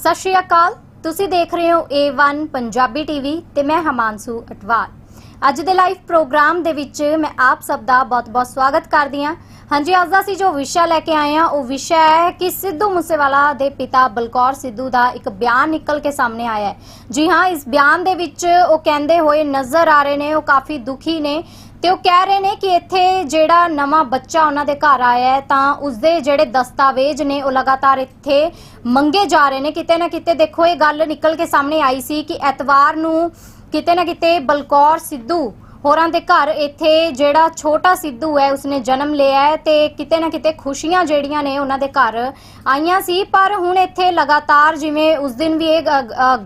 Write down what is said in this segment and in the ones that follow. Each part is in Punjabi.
ਸਤਿ ਸ਼੍ਰੀ ਅਕਾਲ। ਤੁਸੀਂ ਦੇਖ ਰਹੇ ਹੋ A1 ਪੰਜਾਬੀ ਟੀਵੀ ਤੇ ਮੈਂ ਹਮਾਂਸੂ ਅਟਵਾਲ। ਅੱਜ ਦੇ ਲਾਈਵ ਪ੍ਰੋਗਰਾਮ ਦੇ ਵਿੱਚ ਮੈਂ ਆਪ ਸਭ ਦਾ ਬਹੁਤ-ਬਹੁਤ ਸਵਾਗਤ ਕਰਦੀ ਹਾਂ। ਹਾਂਜੀ, ਅੱਜ ਦਾ ਅਸੀਂ ਜੋ ਵਿਸ਼ਾ ਲੈ ਕੇ ਆਏ ਹਾਂ, ਉਹ ਵਿਸ਼ਾ ਹੈ ਕਿ ਸਿੱਧੂ ਮੂਸੇਵਾਲਾ ਦੇ ਪਿਤਾ ਬਲਕੌਰ ਸਿੱਧੂ ਦਾ ਇੱਕ ਬਿਆਨ ਨਿਕਲ ਕੇ ਸਾਹਮਣੇ ਆਇਆ ਹੈ। ਜੀ ਹਾਂ, ਇਸ ਬਿਆਨ ਦੇ ਵਿੱਚ ਉਹ ਕਹਿੰਦੇ ਹੋਏ ਨਜ਼ਰ ਆ ਰਹੇ ਨੇ, ਉਹ ਕਾਫੀ ਦੁਖੀ ਨੇ। ਤੇ ਉਹ ਕਹਿ ਰਹੇ ਨੇ ਕਿ ਇੱਥੇ ਜਿਹੜਾ ਨਵਾਂ ਬੱਚਾ ਉਹਨਾਂ ਦੇ ਘਰ ਆਇਆ ਹੈ, ਤਾਂ ਉਸਦੇ ਜਿਹੜੇ ਦਸਤਾਵੇਜ਼ ਨੇ, ਉਹ ਲਗਾਤਾਰ ਇੱਥੇ ਮੰਗੇ ਜਾ ਰਹੇ ਨੇ। ਕਿਤੇ ਨਾ ਕਿਤੇ ਦੇਖੋ, ਇਹ ਗੱਲ ਨਿਕਲ ਕੇ ਸਾਹਮਣੇ ਆਈ ਸੀ ਕਿ ਐਤਵਾਰ ਨੂੰ ਕਿਤੇ ਨਾ ਕਿਤੇ ਬਲਕੌਰ ਸਿੱਧੂ ਹੋਰਾਂ ਦੇ ਘਰ ਇੱਥੇ ਜਿਹੜਾ ਛੋਟਾ ਸਿੱਧੂ ਹੈ, ਉਸਨੇ ਜਨਮ ਲਿਆ ਹੈ ਤੇ ਕਿਤੇ ਨਾ ਕਿਤੇ ਖੁਸ਼ੀਆਂ ਜਿਹੜੀਆਂ ਨੇ ਉਹਨਾਂ ਦੇ ਘਰ ਆਈਆਂ ਸੀ। ਪਰ ਹੁਣ ਇੱਥੇ ਲਗਾਤਾਰ ਜਿਵੇਂ ਉਸ ਦਿਨ ਵੀ ਇਹ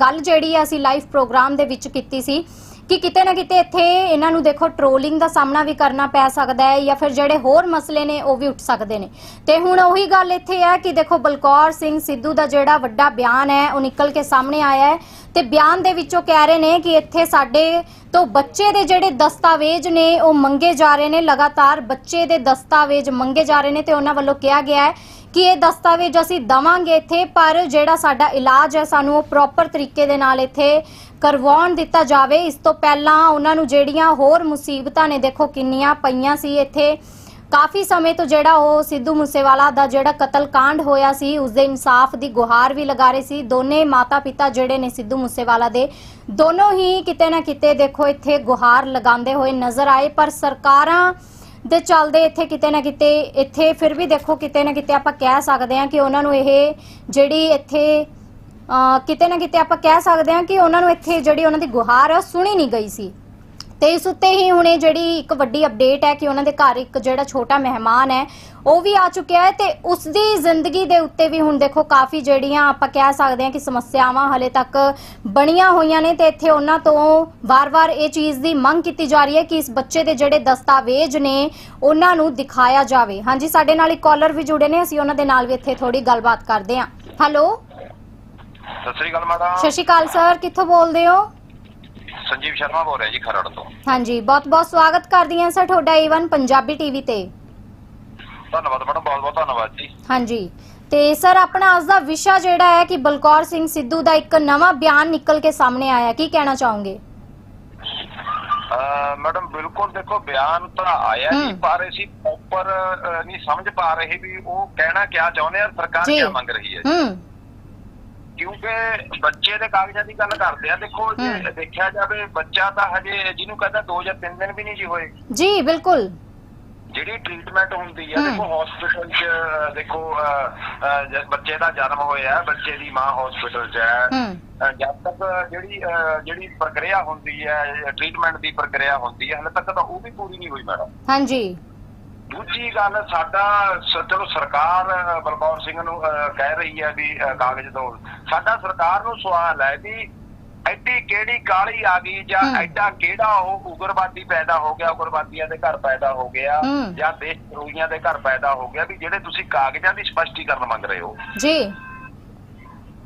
ਗੱਲ ਜਿਹੜੀ ਅਸੀਂ ਲਾਈਵ ਪ੍ਰੋਗਰਾਮ ਦੇ ਵਿੱਚ ਕੀਤੀ ਸੀ ਕਿ ਕਿਤੇ ਨਾ ਕਿਤੇ ਇੱਥੇ ਇਹਨਾਂ ਨੂੰ ਦੇਖੋ ਟ੍ਰੋਲਿੰਗ ਦਾ ਸਾਹਮਣਾ ਵੀ ਕਰਨਾ ਪੈ ਸਕਦਾ ਹੈ ਜਾਂ ਫਿਰ ਜਿਹੜੇ ਹੋਰ ਮਸਲੇ ਨੇ ਉਹ ਵੀ ਉੱਠ ਸਕਦੇ ਨੇ। ਤੇ ਹੁਣ ਉਹੀ ਗੱਲ ਇੱਥੇ ਹੈ ਕਿ ਦੇਖੋ ਬਲਕੌਰ ਸਿੰਘ ਸਿੱਧੂ ਦਾ ਜਿਹੜਾ ਵੱਡਾ ਬਿਆਨ ਹੈ, ਉਹ ਨਿਕਲ ਕੇ ਸਾਹਮਣੇ ਆਇਆ ਹੈ। ਤੇ ਬਿਆਨ ਦੇ ਵਿੱਚੋਂ ਕਹਿ ਰਹੇ ਨੇ ਕਿ ਇੱਥੇ ਸਾਡੇ ਤੋਂ ਬੱਚੇ ਦੇ ਜਿਹੜੇ ਦਸਤਾਵੇਜ਼ ਨੇ, ਉਹ ਮੰਗੇ ਜਾ ਰਹੇ ਨੇ, ਲਗਾਤਾਰ ਬੱਚੇ ਦੇ ਦਸਤਾਵੇਜ਼ ਮੰਗੇ ਜਾ ਰਹੇ ਨੇ ਤੇ ਉਹਨਾਂ ਵੱਲੋਂ ਕਿਹਾ ਗਿਆ ਹੈ ਕਿ ਇਹ ਦਸਤਾਵੇਜ਼ ਅਸੀਂ ਦਵਾਂਗੇ ਇੱਥੇ, ਪਰ ਜਿਹੜਾ ਸਾਡਾ ਇਲਾਜ ਹੈ, ਸਾਨੂੰ ਉਹ ਪ੍ਰੋਪਰ ਤਰੀਕੇ ਦੇ ਨਾਲ ਇੱਥੇ ਕਰਵਾਉਣ ਦਿੱਤਾ ਜਾਵੇ। ਇਸ ਤੋਂ ਪਹਿਲਾਂ ਉਹਨਾਂ ਨੂੰ ਜਿਹੜੀਆਂ ਹੋਰ ਮੁਸੀਬਤਾਂ ਨੇ, ਦੇਖੋ ਕਿੰਨੀਆਂ ਪਈਆਂ ਸੀ ਇੱਥੇ। ਕਾਫੀ ਸਮੇਂ ਤੋਂ ਜਿਹੜਾ ਉਹ ਸਿੱਧੂ ਮੂਸੇਵਾਲਾ ਦਾ ਜਿਹੜਾ ਕਤਲकांड ਹੋਇਆ ਸੀ, ਉਸ ਦੇ ਇਨਸਾਫ ਦੀ ਗੁਹਾਰ ਵੀ ਲਗਾ ਰਹੇ ਸੀ। ਦੋਨੇ ਮਾਤਾ ਪਿਤਾ ਜਿਹੜੇ ਨੇ ਸਿੱਧੂ ਮੂਸੇਵਾਲਾ ਦੇ, ਦੋਨੋਂ ਹੀ ਕਿਤੇ ਨਾ ਕਿਤੇ ਦੇਖੋ ਇੱਥੇ ਗੁਹਾਰ ਲਗਾਉਂਦੇ ਹੋਏ ਨਜ਼ਰ ਆਏ। ਪਰ ਸਰਕਾਰਾਂ ਦੇ ਚੱਲਦੇ ਇੱਥੇ ਕਿਤੇ ਨਾ ਕਿਤੇ, ਇੱਥੇ ਫਿਰ ਵੀ ਦੇਖੋ ਕਿਤੇ ਨਾ ਕਿਤੇ ਆਪਾਂ ਕਹਿ ਸਕਦੇ ਹਾਂ ਕਿ ਉਹਨਾਂ ਨੂੰ ਇਹ ਜਿਹੜੀ ਇੱਥੇ ਅਹ, ਕਿਤੇ ਨਾ ਕਿਤੇ ਆਪਾਂ ਕਹਿ ਸਕਦੇ ਹਾਂ ਕਿ ਉਹਨਾਂ ਨੂੰ ਇੱਥੇ ਜਿਹੜੀ ਉਹਨਾਂ ਦੀ ਗੁਹਾਰ ਹੈ ਉਹ ਸੁਣੀ ਨਹੀਂ ਗਈ ਸੀ। ਤੇ ਇਸ ਉੱਤੇ ਹੀ ਹੁਣੇ ਜਿਹੜੀ ਇੱਕ ਵੱਡੀ ਅਪਡੇਟ ਹੈ ਕਿ ਉਹਨਾਂ ਦੇ ਘਰ ਇੱਕ ਜਿਹੜਾ ਛੋਟਾ ਮਹਿਮਾਨ ਹੈ ਉਹ ਵੀ ਆ ਚੁੱਕਿਆ ਹੈ ਤੇ ਉਸ ਦੀ ਜ਼ਿੰਦਗੀ ਦੇ ਉੱਤੇ ਵੀ ਹੁਣ ਦੇਖੋ ਕਾਫੀ ਜਿਹੜੀਆਂ ਆਪਾਂ ਕਹਿ ਸਕਦੇ ਹਾਂ ਕਿ ਸਮੱਸਿਆਵਾਂ ਹਲੇ ਤੱਕ ਬਣੀਆਂ ਹੋਈਆਂ ਨੇ ਤੇ ਇੱਥੇ ਉਹਨਾਂ ਤੋਂ ਵਾਰ-ਵਾਰ ਇਹ ਚੀਜ਼ ਦੀ ਮੰਗ ਕੀਤੀ ਜਾ ਰਹੀ ਹੈ ਕਿ ਇਸ ਬੱਚੇ ਦੇ ਜਿਹੜੇ ਦਸਤਾਵੇਜ਼ ਨੇ ਉਹਨਾਂ ਨੂੰ ਦਿਖਾਇਆ ਜਾਵੇ। ਹਾਂਜੀ ਸਾਡੇ ਨਾਲ ਇੱਕ ਕਾਲਰ ਵੀ ਜੁੜੇ ਨੇ ਅਸੀਂ ਉਹਨਾਂ ਦੇ ਨਾਲ ਵੀ ਇੱਥੇ ਥੋੜੀ ਗੱਲਬਾਤ ਕਰਦੇ ਹਾਂ। ਹੈਲੋ ਸਤਿ ਸ੍ਰੀ ਅਕਾਲ ਮੈਡਮ। ਸਤਿ ਸ਼੍ਰੀ ਅਕਾਲ ਸਰ ਕਿੱਥੋਂ ਬੋਲਦੇ ਹੋ? ਸੰਜੀਵ ਸ਼ਰਮਾ ਬੋਲ ਰਿਹਾ ਜੀ ਖਰੜ ਤੋਂ। ਹਾਂਜੀ ਬਹੁਤ-ਬਹੁਤ ਸਵਾਗਤ ਕਰਦੀ ਹਾਂ ਸਰ ਤੁਹਾਡਾ ਏਵਨ ਪੰਜਾਬੀ ਟੀਵੀ ਤੇ। ਧੰਨਵਾਦ ਮੈਡਮ ਬਹੁਤ ਬਹੁਤ ਧੰਨਵਾਦ ਜੀ। ਹਾਂਜੀ ਤੇ ਸਰ ਆਪਣਾ ਅੱਜ ਦਾ ਵਿਸ਼ਾ ਜਿਹੜਾ ਹੈ ਕਿ ਬਲਕੌਰ ਸਿੰਘ ਸਿੱਧੂ ਦਾ ਇੱਕ ਨਵਾਂ ਬਿਆਨ ਨਿਕਲ ਕੇ ਸਾਹਮਣੇ ਆਇਆ ਕੀ ਕਹਿਣਾ ਚਾਹੋਗੇ? ਅਹ ਮੈਡਮ ਬਿਲਕੁਲ ਦੇਖੋ ਬਿਆਨ ਤਾਂ ਆਇਆ ਜੀ ਹਮ। ਪਰ ਅਸੀਂ ਪ੍ਰੋਪਰ ਨਹੀਂ ਸਮਝ ਪਾ ਰਹੇ ਵੀ ਉਹ ਕਹਿਣਾ ਕਿਆ ਚਾਹੁੰਦੇ ਆ ਸਰਕਾਰ ਜੀ। ਕੀ ਮੰਗ ਰਹੀ ਹੈ ਹੂੰ। ਕਿਉਂਕਿ ਬੱਚੇ ਦੇ ਕਾਗਜ਼ਾਂ ਦੀ ਗੱਲ ਕਰਦੇ ਆ ਦੇਖੋ ਜੇ। ਦੇਖਿਆ ਜਾਵੇ ਬੱਚਾ ਤਾਂ ਹਜੇ ਜਿਹਨੂੰ ਕਹਿੰਦਾ 2 ਜਾਂ 3 ਦਿਨ ਵੀ ਨਹੀਂ ਜੀ ਹੋਏ। ਜੀ ਬਿਲਕੁਲ। ਜਿਹੜੀ ਟ੍ਰੀਟਮੈਂਟ ਹੁੰਦੀ ਆ। ਦੇਖੋ ਹਸਪੀਟਲ 'ਚ ਦੇਖੋ ਬੱਚੇ ਦਾ ਜਨਮ ਹੋਇਆ ਬੱਚੇ ਦੀ ਮਾਂ ਹਸਪੀਟਲ 'ਚ ਹੈ। ਜਦ ਤੱਕ ਜਿਹੜੀ ਜਿਹੜੀ ਪ੍ਰਕਿਰਿਆ ਹੁੰਦੀ ਹੈ ਟ੍ਰੀਟਮੈਂਟ ਦੀ ਪ੍ਰਕਿਰਿਆ ਹੁੰਦੀ ਹੈ ਹਲੇ ਤੱਕ ਤਾਂ ਉਹ ਵੀ ਪੂਰੀ ਨਹੀਂ ਹੋਈ ਮੈਡਮ। ਹਾਂਜੀ। ਦੂਜੀ ਗੱਲ ਸਾਡਾ ਚਲੋ ਸਰਕਾਰ ਬਲਕੌਰ ਸਿੰਘ ਨੂੰ ਕਹਿ ਰਹੀ ਹੈ ਵੀ ਕਾਗਜ਼ ਦੋ ਸਾਡਾ ਸਰਕਾਰ ਨੂੰ ਸਵਾਲ ਹੈ ਵੀ ਐਡੀ ਕਿਹੜੀ ਕਾਲੀ ਆ ਗਈ ਜਾਂ। ਐਡਾ ਕਿਹੜਾ ਉਹ ਉਗਰਵਾਦੀ ਪੈਦਾ ਹੋ ਗਿਆ ਉਗਰਵਾਦੀਆਂ ਦੇ ਘਰ ਪੈਦਾ ਹੋ ਗਿਆ। ਜਾਂ ਦੇਸ਼ ਦਰੋਹੀਆਂ ਦੇ ਘਰ ਪੈਦਾ ਹੋ ਗਿਆ ਵੀ ਜਿਹੜੇ ਤੁਸੀਂ ਕਾਗਜ਼ਾਂ ਦੀ ਸਪਸ਼ਟੀਕਰਨ ਮੰਗ ਰਹੇ ਹੋ ਜੀ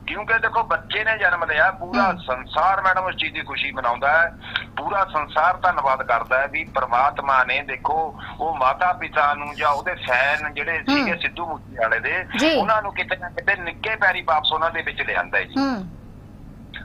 ਕਿਉਂਕਿ ਦੇਖੋ ਬੱਚੇ ਨੇ ਜਨਮ ਲਿਆ ਪੂਰਾ। ਸੰਸਾਰ ਮੈਡਮ ਉਸ ਚੀਜ਼ ਦੀ ਖੁਸ਼ੀ ਮਨਾਉਂਦਾ ਹੈ ਪੂਰਾ ਸੰਸਾਰ ਧੰਨਵਾਦ ਕਰਦਾ ਹੈ ਵੀ ਪ੍ਰਮਾਤਮਾ ਨੇ ਦੇਖੋ ਉਹ ਮਾਤਾ ਪਿਤਾ ਨੂੰ ਜਾਂ ਉਹਦੇ ਫੈਨ ਜਿਹੜੇ। ਸੀਗੇ ਸਿੱਧੂ ਮੂਸੇਵਾਲੇ ਦੇ ਜੀ। ਉਹਨਾਂ ਨੂੰ ਕਿਤੇ ਨਾ ਕਿਤੇ ਨਿੱਕੇ ਪੈਰੀ ਵਾਪਸ ਉਹਨਾਂ ਦੇ ਵਿੱਚ ਲਿਆਂਦਾ ਹੈ ਜੀ ਹੂੰ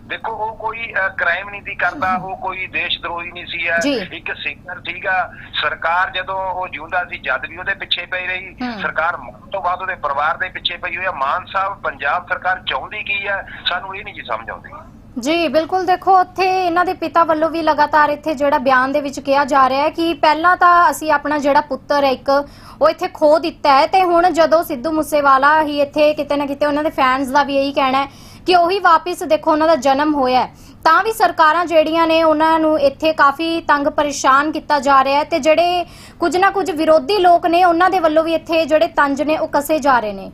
ਦੇਖੋ ਉਹ ਕੋਈ ਕ੍ਰਾਈਮ ਨਹੀਂ ਸੀ ਕਰਦਾ ਉਹ ਕੋਈ ਦੇਸ਼ ਦਰੋਹੀ ਨਹੀਂ ਸੀ। ਜੀ। ਇੱਕ ਸਿੰਗਰ ਸੀਗਾ ਸਰਕਾਰ ਜਦੋਂ ਉਹ ਜਿਉਂਦਾ ਸੀ ਜਦ ਵੀ ਉਹਦੇ ਪਿੱਛੇ ਪਈ ਰਹੀ। ਸਰਕਾਰ ਮਰਨ ਤੋਂ ਬਾਅਦ ਉਹਦੇ ਪਰਿਵਾਰ ਦੇ ਪਿੱਛੇ ਪਈ ਹੋਈ ਹੈ ਮਾਨ ਸਾਹਿਬ ਪੰਜਾਬ ਸਰਕਾਰ ਚਾਹੁੰਦੀ ਕੀ ਹੈ ਸਾਨੂੰ ਇਹ ਨਹੀਂ ਜੀ ਸਮਝ ਆਉਂਦੀ ਜੀ ਬਿਲਕੁਲ ਦੇਖੋ ਉੱਥੇ ਇਹਨਾਂ ਦੇ ਪਿਤਾ ਵੱਲੋਂ ਵੀ ਲਗਾਤਾਰ ਇੱਥੇ ਜਿਹੜਾ ਬਿਆਨ ਦੇ ਵਿੱਚ ਕਿਹਾ ਜਾ ਰਿਹਾ ਹੈ ਕਿ ਪਹਿਲਾਂ ਤਾਂ ਅਸੀਂ ਆਪਣਾ ਜਿਹੜਾ ਪੁੱਤਰ ਹੈ ਇੱਕ ਉਹ ਇੱਥੇ ਖੋ ਦਿੱਤਾ ਹੈ ਤੇ ਹੁਣ ਜਦੋਂ ਸਿੱਧੂ ਮੂਸੇਵਾਲਾ ਹੀ ਇੱਥੇ ਕਿਤੇ ਨਾ ਕਿਤੇ ਉਹਨਾਂ ਦੇ ਫੈਨਸ ਦਾ ਵੀ ਇਹੀ ਕਹਿਣਾ ਹੈ ਕਿ ਉਹੀ ਵਾਪਿਸ ਦੇਖੋ ਉਹਨਾਂ ਦਾ ਜਨਮ ਹੋਇਆ ਤਾਂ ਵੀ ਸਰਕਾਰਾਂ ਜਿਹੜੀਆਂ ਨੇ ਉਹਨਾਂ ਨੂੰ ਇੱਥੇ ਕਾਫੀ ਤੰਗ ਪਰੇਸ਼ਾਨ ਕੀਤਾ ਜਾ ਰਿਹਾ ਹੈ ਤੇ ਜਿਹੜੇ ਕੁਝ ਨਾ ਕੁਝ ਵਿਰੋਧੀ ਲੋਕ ਨੇ ਉਹਨਾਂ ਦੇ ਵੱਲੋਂ ਵੀ ਇੱਥੇ ਜਿਹੜੇ ਤੰਜ ਨੇ ਉਹ ਕਸੇ ਜਾ ਰਹੇ ਨੇ।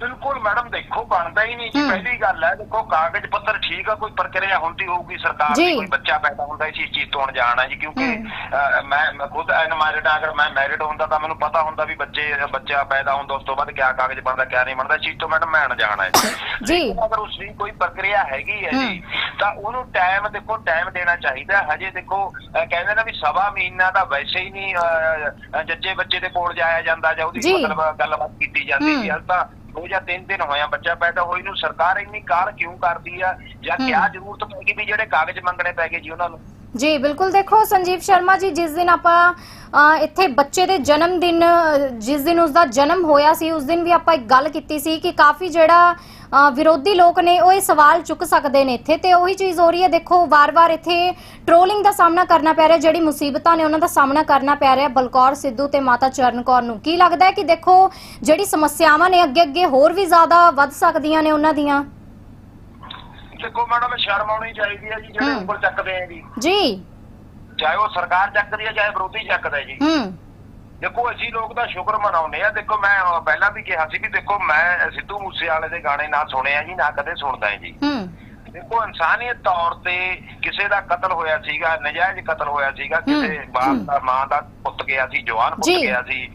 ਬਿਲਕੁਲ ਮੈਡਮ ਦੇਖੋ ਬਣਦਾ ਹੀ ਨਹੀਂ ਜੀ। ਪਹਿਲੀ ਗੱਲ ਹੈ ਦੇਖੋ ਕਾਗਜ਼ ਪੱਤਰ ਠੀਕ ਆ ਕੋਈ ਪ੍ਰਕਿਰਿਆ ਹੁੰਦੀ ਹੋਊਗੀ ਸਰਕਾਰ। ਦੀ ਕੋਈ ਬੱਚਾ ਪੈਦਾ ਹੁੰਦਾ ਇਸ ਚੀਜ਼ ਤੋਂ ਅਣਜਾਣ ਹੈ ਜੀ ਕਿਉਂਕਿ ਮੈਂ ਖੁਦ ਅਨਮੈਰਿਡ ਆ ਅਗਰ ਮੈਂ ਮੈਰਿਡ ਹੁੰਦਾ ਤਾਂ ਮੈਨੂੰ ਪਤਾ ਹੁੰਦਾ ਵੀ ਬੱਚੇ ਬੱਚਾ ਪੈਦਾ ਹੁੰਦਾ ਉਸ ਤੋਂ ਬਾਅਦ ਕਿਆ ਕਾਗਜ਼ ਬਣਦਾ ਕਿਆ ਨਹੀਂ ਬਣਦਾ ਇਸ ਚੀਜ਼ ਤੋਂ ਮੈਡਮ ਮੈਂ ਅਣਜਾਣ ਹੈ ਜੀ ਅਗਰ ਉਸ ਦੀ ਕੋਈ ਪ੍ਰਕਿਰਿਆ ਹੈਗੀ ਹੈ ਜੀ ਤਾਂ ਉਹਨੂੰ ਟਾਈਮ ਦੇਖੋ ਟਾਈਮ ਦੇਣਾ ਚਾਹੀਦਾ ਹੈ। ਹਜੇ ਦੇਖੋ ਕਹਿੰਦੇ ਨਾ ਵੀ ਸਵਾ ਮਹੀਨਾ ਤਾਂ ਵੈਸੇ ਹੀ ਨਹੀਂ ਜੱਜੇ ਬੱਚੇ ਦੇ ਕੋਲ ਜਾਇਆ ਜਾਂਦਾ ਜਾਂ ਉਹਦੀ। ਮਤਲਬ ਗੱਲਬਾਤ ਕੀਤੀ ਜਾਂਦੀ ਹਲ ਤਾਂ ਦੋ ਜਾਂ ਤਿੰਨ ਦਿਨ ਹੋਇਆ ਬੱਚਾ ਪੈਦਾ ਹੋਈ ਨੂੰ ਸਰਕਾਰ ਇੰਨੀ ਕਾਲ ਕਿਉਂ ਕਰਦੀ ਆ ਜਾਂ। ਕਿਆ ਜ਼ਰੂਰਤ ਪੈ ਗਈ ਵੀ ਜਿਹੜੇ ਕਾਗਜ਼ ਮੰਗਣੇ ਪੈ ਗਏ ਜੀ ਉਹਨਾਂ ਨੂੰ ਜੀ, ਬਿਲਕੁਲ ਦੇਖੋ ਸੰਜੀਵ ਸ਼ਰਮਾ ਜੀ, ਜਿਸ ਦਿਨ ਆਪਾਂ ਇੱਥੇ ਬੱਚੇ ਦੇ ਜਨਮ ਦਿਨ, ਜਿਸ ਦਿਨ ਉਸ ਦਾ ਜਨਮ ਹੋਇਆ ਸੀ, ਉਸ ਦਿਨ ਵੀ ਆਪਾਂ ਇੱਕ ਗੱਲ ਕੀਤੀ ਸੀ ਕਿ ਕਾਫੀ ਜਿਹੜਾ ਵਿਰੋਧੀ ਲੋਕ ਨੇ ਉਹ ਇਹ ਸਵਾਲ ਚੁੱਕ ਸਕਦੇ ਨੇ ਇੱਥੇ ਤੇ ਉਹੀ ਚੀਜ਼ ਹੋ ਰਹੀ ਹੈ, ਦੇਖੋ ਵਾਰ-ਵਾਰ ਇੱਥੇ ਟ੍ਰੋਲਿੰਗ ਦਾ ਸਾਹਮਣਾ ਕਰਨਾ ਪੈ ਰਿਹਾ, ਜਿਹੜੀ ਮੁਸੀਬਤਾਂ ਨੇ ਉਹਨਾਂ ਦਾ ਸਾਹਮਣਾ ਕਰਨਾ ਪੈ ਰਿਹਾ, ਬਲਕੌਰ, ਸਿੱਧੂ ਤੇ ਮਾਤਾ ਚਰਨ ਕੌਰ ਨੂੰ। ਕੀ ਲੱਗਦਾ ਹੈ ਕਿ ਦੇਖੋ ਜਿਹੜੀ ਸਮੱਸਿਆਵਾਂ ਨੇ, ਅੱਗੇ-ਅੱਗੇ ਹੋਰ ਵੀ ਜ਼ਿਆਦਾ ਵੱਧ ਸਕਦੀਆਂ ਨੇ ਉਹਨਾਂ ਦੀਆਂ? ਦੇਖੋ ਮੈਡਮ ਸ਼ਰਮ ਆਉਣੀ ਚਾਹੀਦੀ ਹੈ ਜੀ ਜਿਹੜੇ ਹਮ। ਉਂਗਲ ਚੱਕਦੇ ਆ ਜੀ। ਜੀ। ਚਾਹੇ ਉਹ ਸਰਕਾਰ ਚੱਕਦੀ ਹੈ ਚਾਹੇ ਵਿਰੋਧੀ ਚੱਕਦਾ ਹੈ ਜੀ। ਹੂੰ। ਦੇਖੋ ਅਸੀਂ ਲੋਕ ਤਾਂ ਸ਼ੁਕਰ ਮਨਾਉਂਦੇ ਆ ਦੇਖੋ ਮੈਂ ਅਹ, ਪਹਿਲਾਂ ਵੀ ਕਿਹਾ ਸੀ ਵੀ ਦੇਖੋ ਮੈਂ ਸਿੱਧੂ ਮੂਸੇਵਾਲੇ ਦੇ ਗਾਣੇ ਨਾ ਸੁਣਿਆ ਜੀ ਨਾ ਕਦੇ ਸੁਣਦਾ ਜੀ। ਹੂੰ। ਦੇਖੋ ਇਨਸਾਨੀਅਤ ਤੌਰ ਤੇ ਕਿਸੇ ਦਾ ਕਤਲ ਹੋਇਆ ਸੀਗਾ ਨਜਾਇਜ਼ ਕਤਲ ਹੋਇਆ ਸੀਗਾ ਕਿਸੇ ਬਾਪ ਦਾ ਮਾਂ ਦਾ ਪੁੱਤ ਗਿਆ ਸੀ ਜਵਾਨ ਪੁੱਤ। ਗਿਆ ਸੀ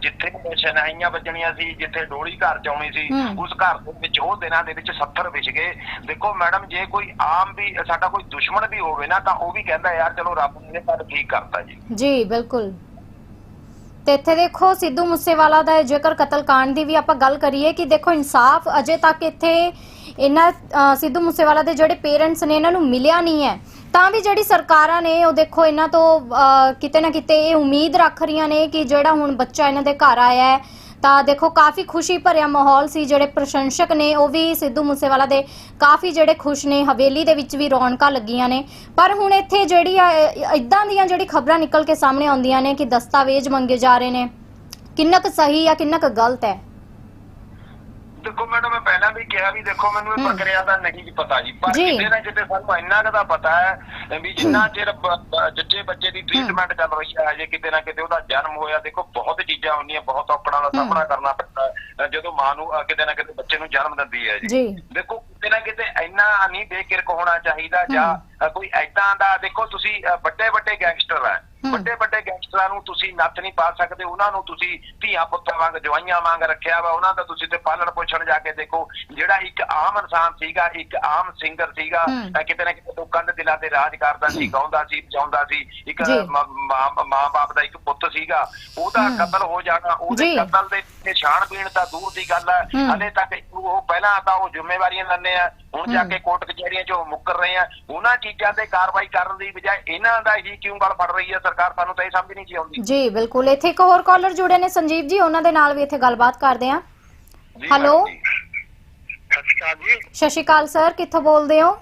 ਜਿੱਥੇ ਸ਼ਨਾਈਆਂ ਵੱਜਣੀਆਂ ਸੀ ਜਿੱਥੇ ਡੋਲੀ ਘਰ ਚ ਆਉਣੀ ਸੀ। ਉਸ ਘਰ ਦੇ ਵਿੱਚ ਉਹ ਦਿਨਾਂ ਦੇ ਵਿੱਚ 70 ਵਿਛ ਗਏ ਦੇਖੋ ਮੈਡਮ ਜੇ ਕੋਈ ਆਮ ਵੀ ਸਾਡਾ ਕੋਈ ਦੁਸ਼ਮਣ ਵੀ ਹੋਵੇ ਨਾ ਤਾਂ ਉਹ ਵੀ ਕਹਿੰਦਾ ਯਾਰ ਚਲੋ ਰੱਬ ਨੇ ਪਰ ਠੀਕ ਕਰਤਾ ਜੀ ਜੀ ਬਿਲਕੁਲ ਤੇ ਇੱਥੇ ਦੇਖੋ ਸਿੱਧੂ ਮੂਸੇਵਾਲਾ ਦਾ ਜੇਕਰ ਕਤਲकांड ਦੀ ਵੀ ਆਪਾਂ ਗੱਲ ਕਰੀਏ ਕਿ ਦੇਖੋ ਇਨਸਾਫ ਅਜੇ ਤੱਕ ਇੱਥੇ ਇਹਨਾਂ ਸਿੱਧੂ ਮੂਸੇਵਾਲਾ ਦੇ ਜਿਹੜੇ ਪੇਰੈਂਟਸ ਨੇ ਇਹਨਾਂ ਨੂੰ ਮਿਲਿਆ ਨਹੀਂ ਹੈ, ਤਾਂ ਵੀ ਜਿਹੜੀ ਸਰਕਾਰਾਂ ਨੇ, ਉਹ ਦੇਖੋ ਇਹਨਾਂ ਤੋਂ ਕਿਤੇ ਨਾ ਕਿਤੇ ਇਹ ਉਮੀਦ ਰੱਖ ਰਹੀਆਂ ਨੇ ਕਿ ਜਿਹੜਾ ਹੁਣ ਬੱਚਾ ਇਹਨਾਂ ਦੇ ਘਰ ਆਇਆ ਹੈ, ਤਾਂ ਦੇਖੋ ਕਾਫੀ ਖੁਸ਼ੀ ਭਰਿਆ ਮਾਹੌਲ ਸੀ, ਜਿਹੜੇ ਪ੍ਰਸ਼ੰਸਕ ਨੇ, ਉਹ ਵੀ ਸਿੱਧੂ ਮੂਸੇਵਾਲਾ ਦੇ ਕਾਫੀ ਜਿਹੜੇ ਖੁਸ਼ ਨੇ, ਹਵੇਲੀ ਦੇ ਵਿੱਚ ਵੀ ਰੌਣਕਾਂ ਲੱਗੀਆਂ ਨੇ। ਪਰ ਹੁਣ ਇੱਥੇ ਜਿਹੜੀ ਇਦਾਂ ਦੀਆਂ ਜਿਹੜੀ ਖਬਰਾਂ ਨਿਕਲ ਕੇ ਸਾਹਮਣੇ ਆਉਂਦੀਆਂ ਨੇ ਕਿ ਦਸਤਾਵੇਜ਼ ਮੰਗੇ ਜਾ ਰਹੇ ਨੇ, ਕਿੰਨਾ ਕੁ ਸਹੀ ਆ, ਕਿੰਨਾ ਕੁ ਗਲਤ ਹੈ। ਦੇਖੋ ਮੈਡਮ ਮੈਂ ਪਹਿਲਾਂ ਵੀ ਕਿਹਾ ਵੀ ਦੇਖੋ ਮੈਨੂੰ ਇਹ। ਪ੍ਰਕਿਰਿਆ ਦਾ ਨਹੀਂ ਜੀ ਪਤਾ ਜੀ ਪਰ ਜੀ। ਕਿਤੇ ਨਾ ਕਿਤੇ ਸਾਨੂੰ ਇੰਨਾ ਕੁ ਤਾਂ ਪਤਾ ਹੈ ਵੀ ਜਿੰਨਾ ਚਿਰ ਬ- ਬ- ਜੱਜੇ ਬੱਚੇ ਦੀ ਟ੍ਰੀਟਮੈਂਟ ਚੱਲ ਰਹੀ ਹੈ ਹਜੇ ਕਿਤੇ ਨਾ ਕਿਤੇ ਉਹਦਾ ਜਨਮ ਹੋਇਆ ਦੇਖੋ ਬਹੁਤ ਚੀਜ਼ਾਂ ਹੁੰਦੀਆਂ ਬਹੁਤ ਔਕੜਾਂ ਦਾ ਸਾਹਮਣਾ ਕਰਨਾ ਪੈਂਦਾ ਹੈ। ਅ, ਜਦੋਂ ਮਾਂ ਨੂੰ ਅ, ਕਿਤੇ ਨਾ ਕਿਤੇ ਬੱਚੇ ਨੂੰ ਜਨਮ ਦਿੰਦੀ ਹੈ ਜੀ ਜੀ ਦੇਖੋ ਕਿਤੇ ਨਾ ਕਿਤੇ ਇੰਨਾ ਨਹੀਂ ਬੇਕਿਰਕ ਹੋਣਾ ਚਾਹੀਦਾ ਜਾਂ ਅ, ਕੋਈ ਐਦਾਂ ਦਾ ਦੇਖੋ ਤੁਸੀਂ ਵੱਡੇ ਵੱਡੇ ਗੈਂਗਸਟਰ ਹੈ। ਵੱਡੇ ਵੱਡੇ ਗੈਂਗਸਟਰਾਂ ਨੂੰ ਤੁਸੀਂ ਨੱਥ ਨਹੀਂ ਪਾ ਸਕਦੇ ਉਹਨਾਂ ਨੂੰ ਤੁਸੀਂ ਧੀਆਂ ਪੁੱਤਾਂ ਵਾਂਗ ਜਵਾਈਆਂ ਵਾਂਗ ਰੱਖਿਆ ਵਾ ਉਹਨਾਂ ਦਾ ਤੁਸੀਂ ਤੇ ਪਾਲਣ ਪੋਸ਼ਣ ਜਾ ਕੇ ਦੇਖੋ ਜਿਹੜਾ ਇੱਕ ਆਮ ਇਨਸਾਨ ਸੀਗਾ ਇੱਕ ਆਮ ਸਿੰਗਰ ਸੀਗਾ ਕਿਤੇ ਨਾ ਕਿਤੇ ਲੋਕਾਂ ਦੇ ਦਿਲਾਂ ਤੇ ਰਾਜ ਕਰਦਾ ਸੀ ਗਾਉਂਦਾ ਸੀ ਬਚਾਉਂਦਾ ਸੀ ਇੱਕ ਜੀ। ਮਾਂ ਬਾਪ ਦਾ ਇੱਕ ਪੁੱਤ ਸੀਗਾ ਉਹਦਾ। ਕਤਲ ਹੋ ਜਾਣਾ ਉਹਦੇ। ਕਤਲ ਦੇ ਨਿਸ਼ਾਨ ਪੀਣ ਤਾਂ ਦੂਰ ਦੀ ਗੱਲ ਹੈ। ਹਲੇ ਤੱਕ ਉਹ ਪਹਿਲਾਂ ਤਾਂ ਉਹ ਜ਼ਿੰਮੇਵਾਰੀਆਂ ਲੈਂਦੇ ਆ ਹੁਣ ਜਾ। ਕੇ ਕੋਰਟ ਕਚਹਿਰੀਆਂ 'ਚੋਂ ਮੁੱਕਰ ਰਹੇ ਆ ਉਹਨਾਂ ਚੀਜ਼ਾਂ ਤੇ ਕਾਰਵਾਈ ਕਰਨ ਦੀ ਬਜਾਏ ਇਹਨਾਂ ਦਾ ਹੀ ਕਿਉਂ ਗੱਲ ਫੜ ਰਹੀ ਹੈ ਸਰਕਾਰ ਸਾਨੂੰ ਤਾਂ ਇਹ ਸਮਝ ਨਹੀਂ ਜੀ ਆਉਂਦੀ। ਜੀ ਬਿਲਕੁਲ। ਇੱਥੇ ਇੱਕ ਹੋਰ ਕਾਲਰ ਜੁੜੇ ਨੇ ਸੰਜੀਵ ਜੀ ਉਹਨਾਂ ਦੇ ਨਾਲ ਵੀ ਇੱਥੇ ਗੱਲਬਾਤ ਕਰਦੇ ਹਾਂ। ਜੀ ਹੈਲੋ। ਸਤਿ ਸ਼੍ਰੀ ਅਕਾਲ ਜੀ। ਸਤਿ ਸ਼੍ਰੀ ਅਕਾਲ ਸਰ ਕਿੱਥੋਂ ਬੋਲਦੇ ਹੋ?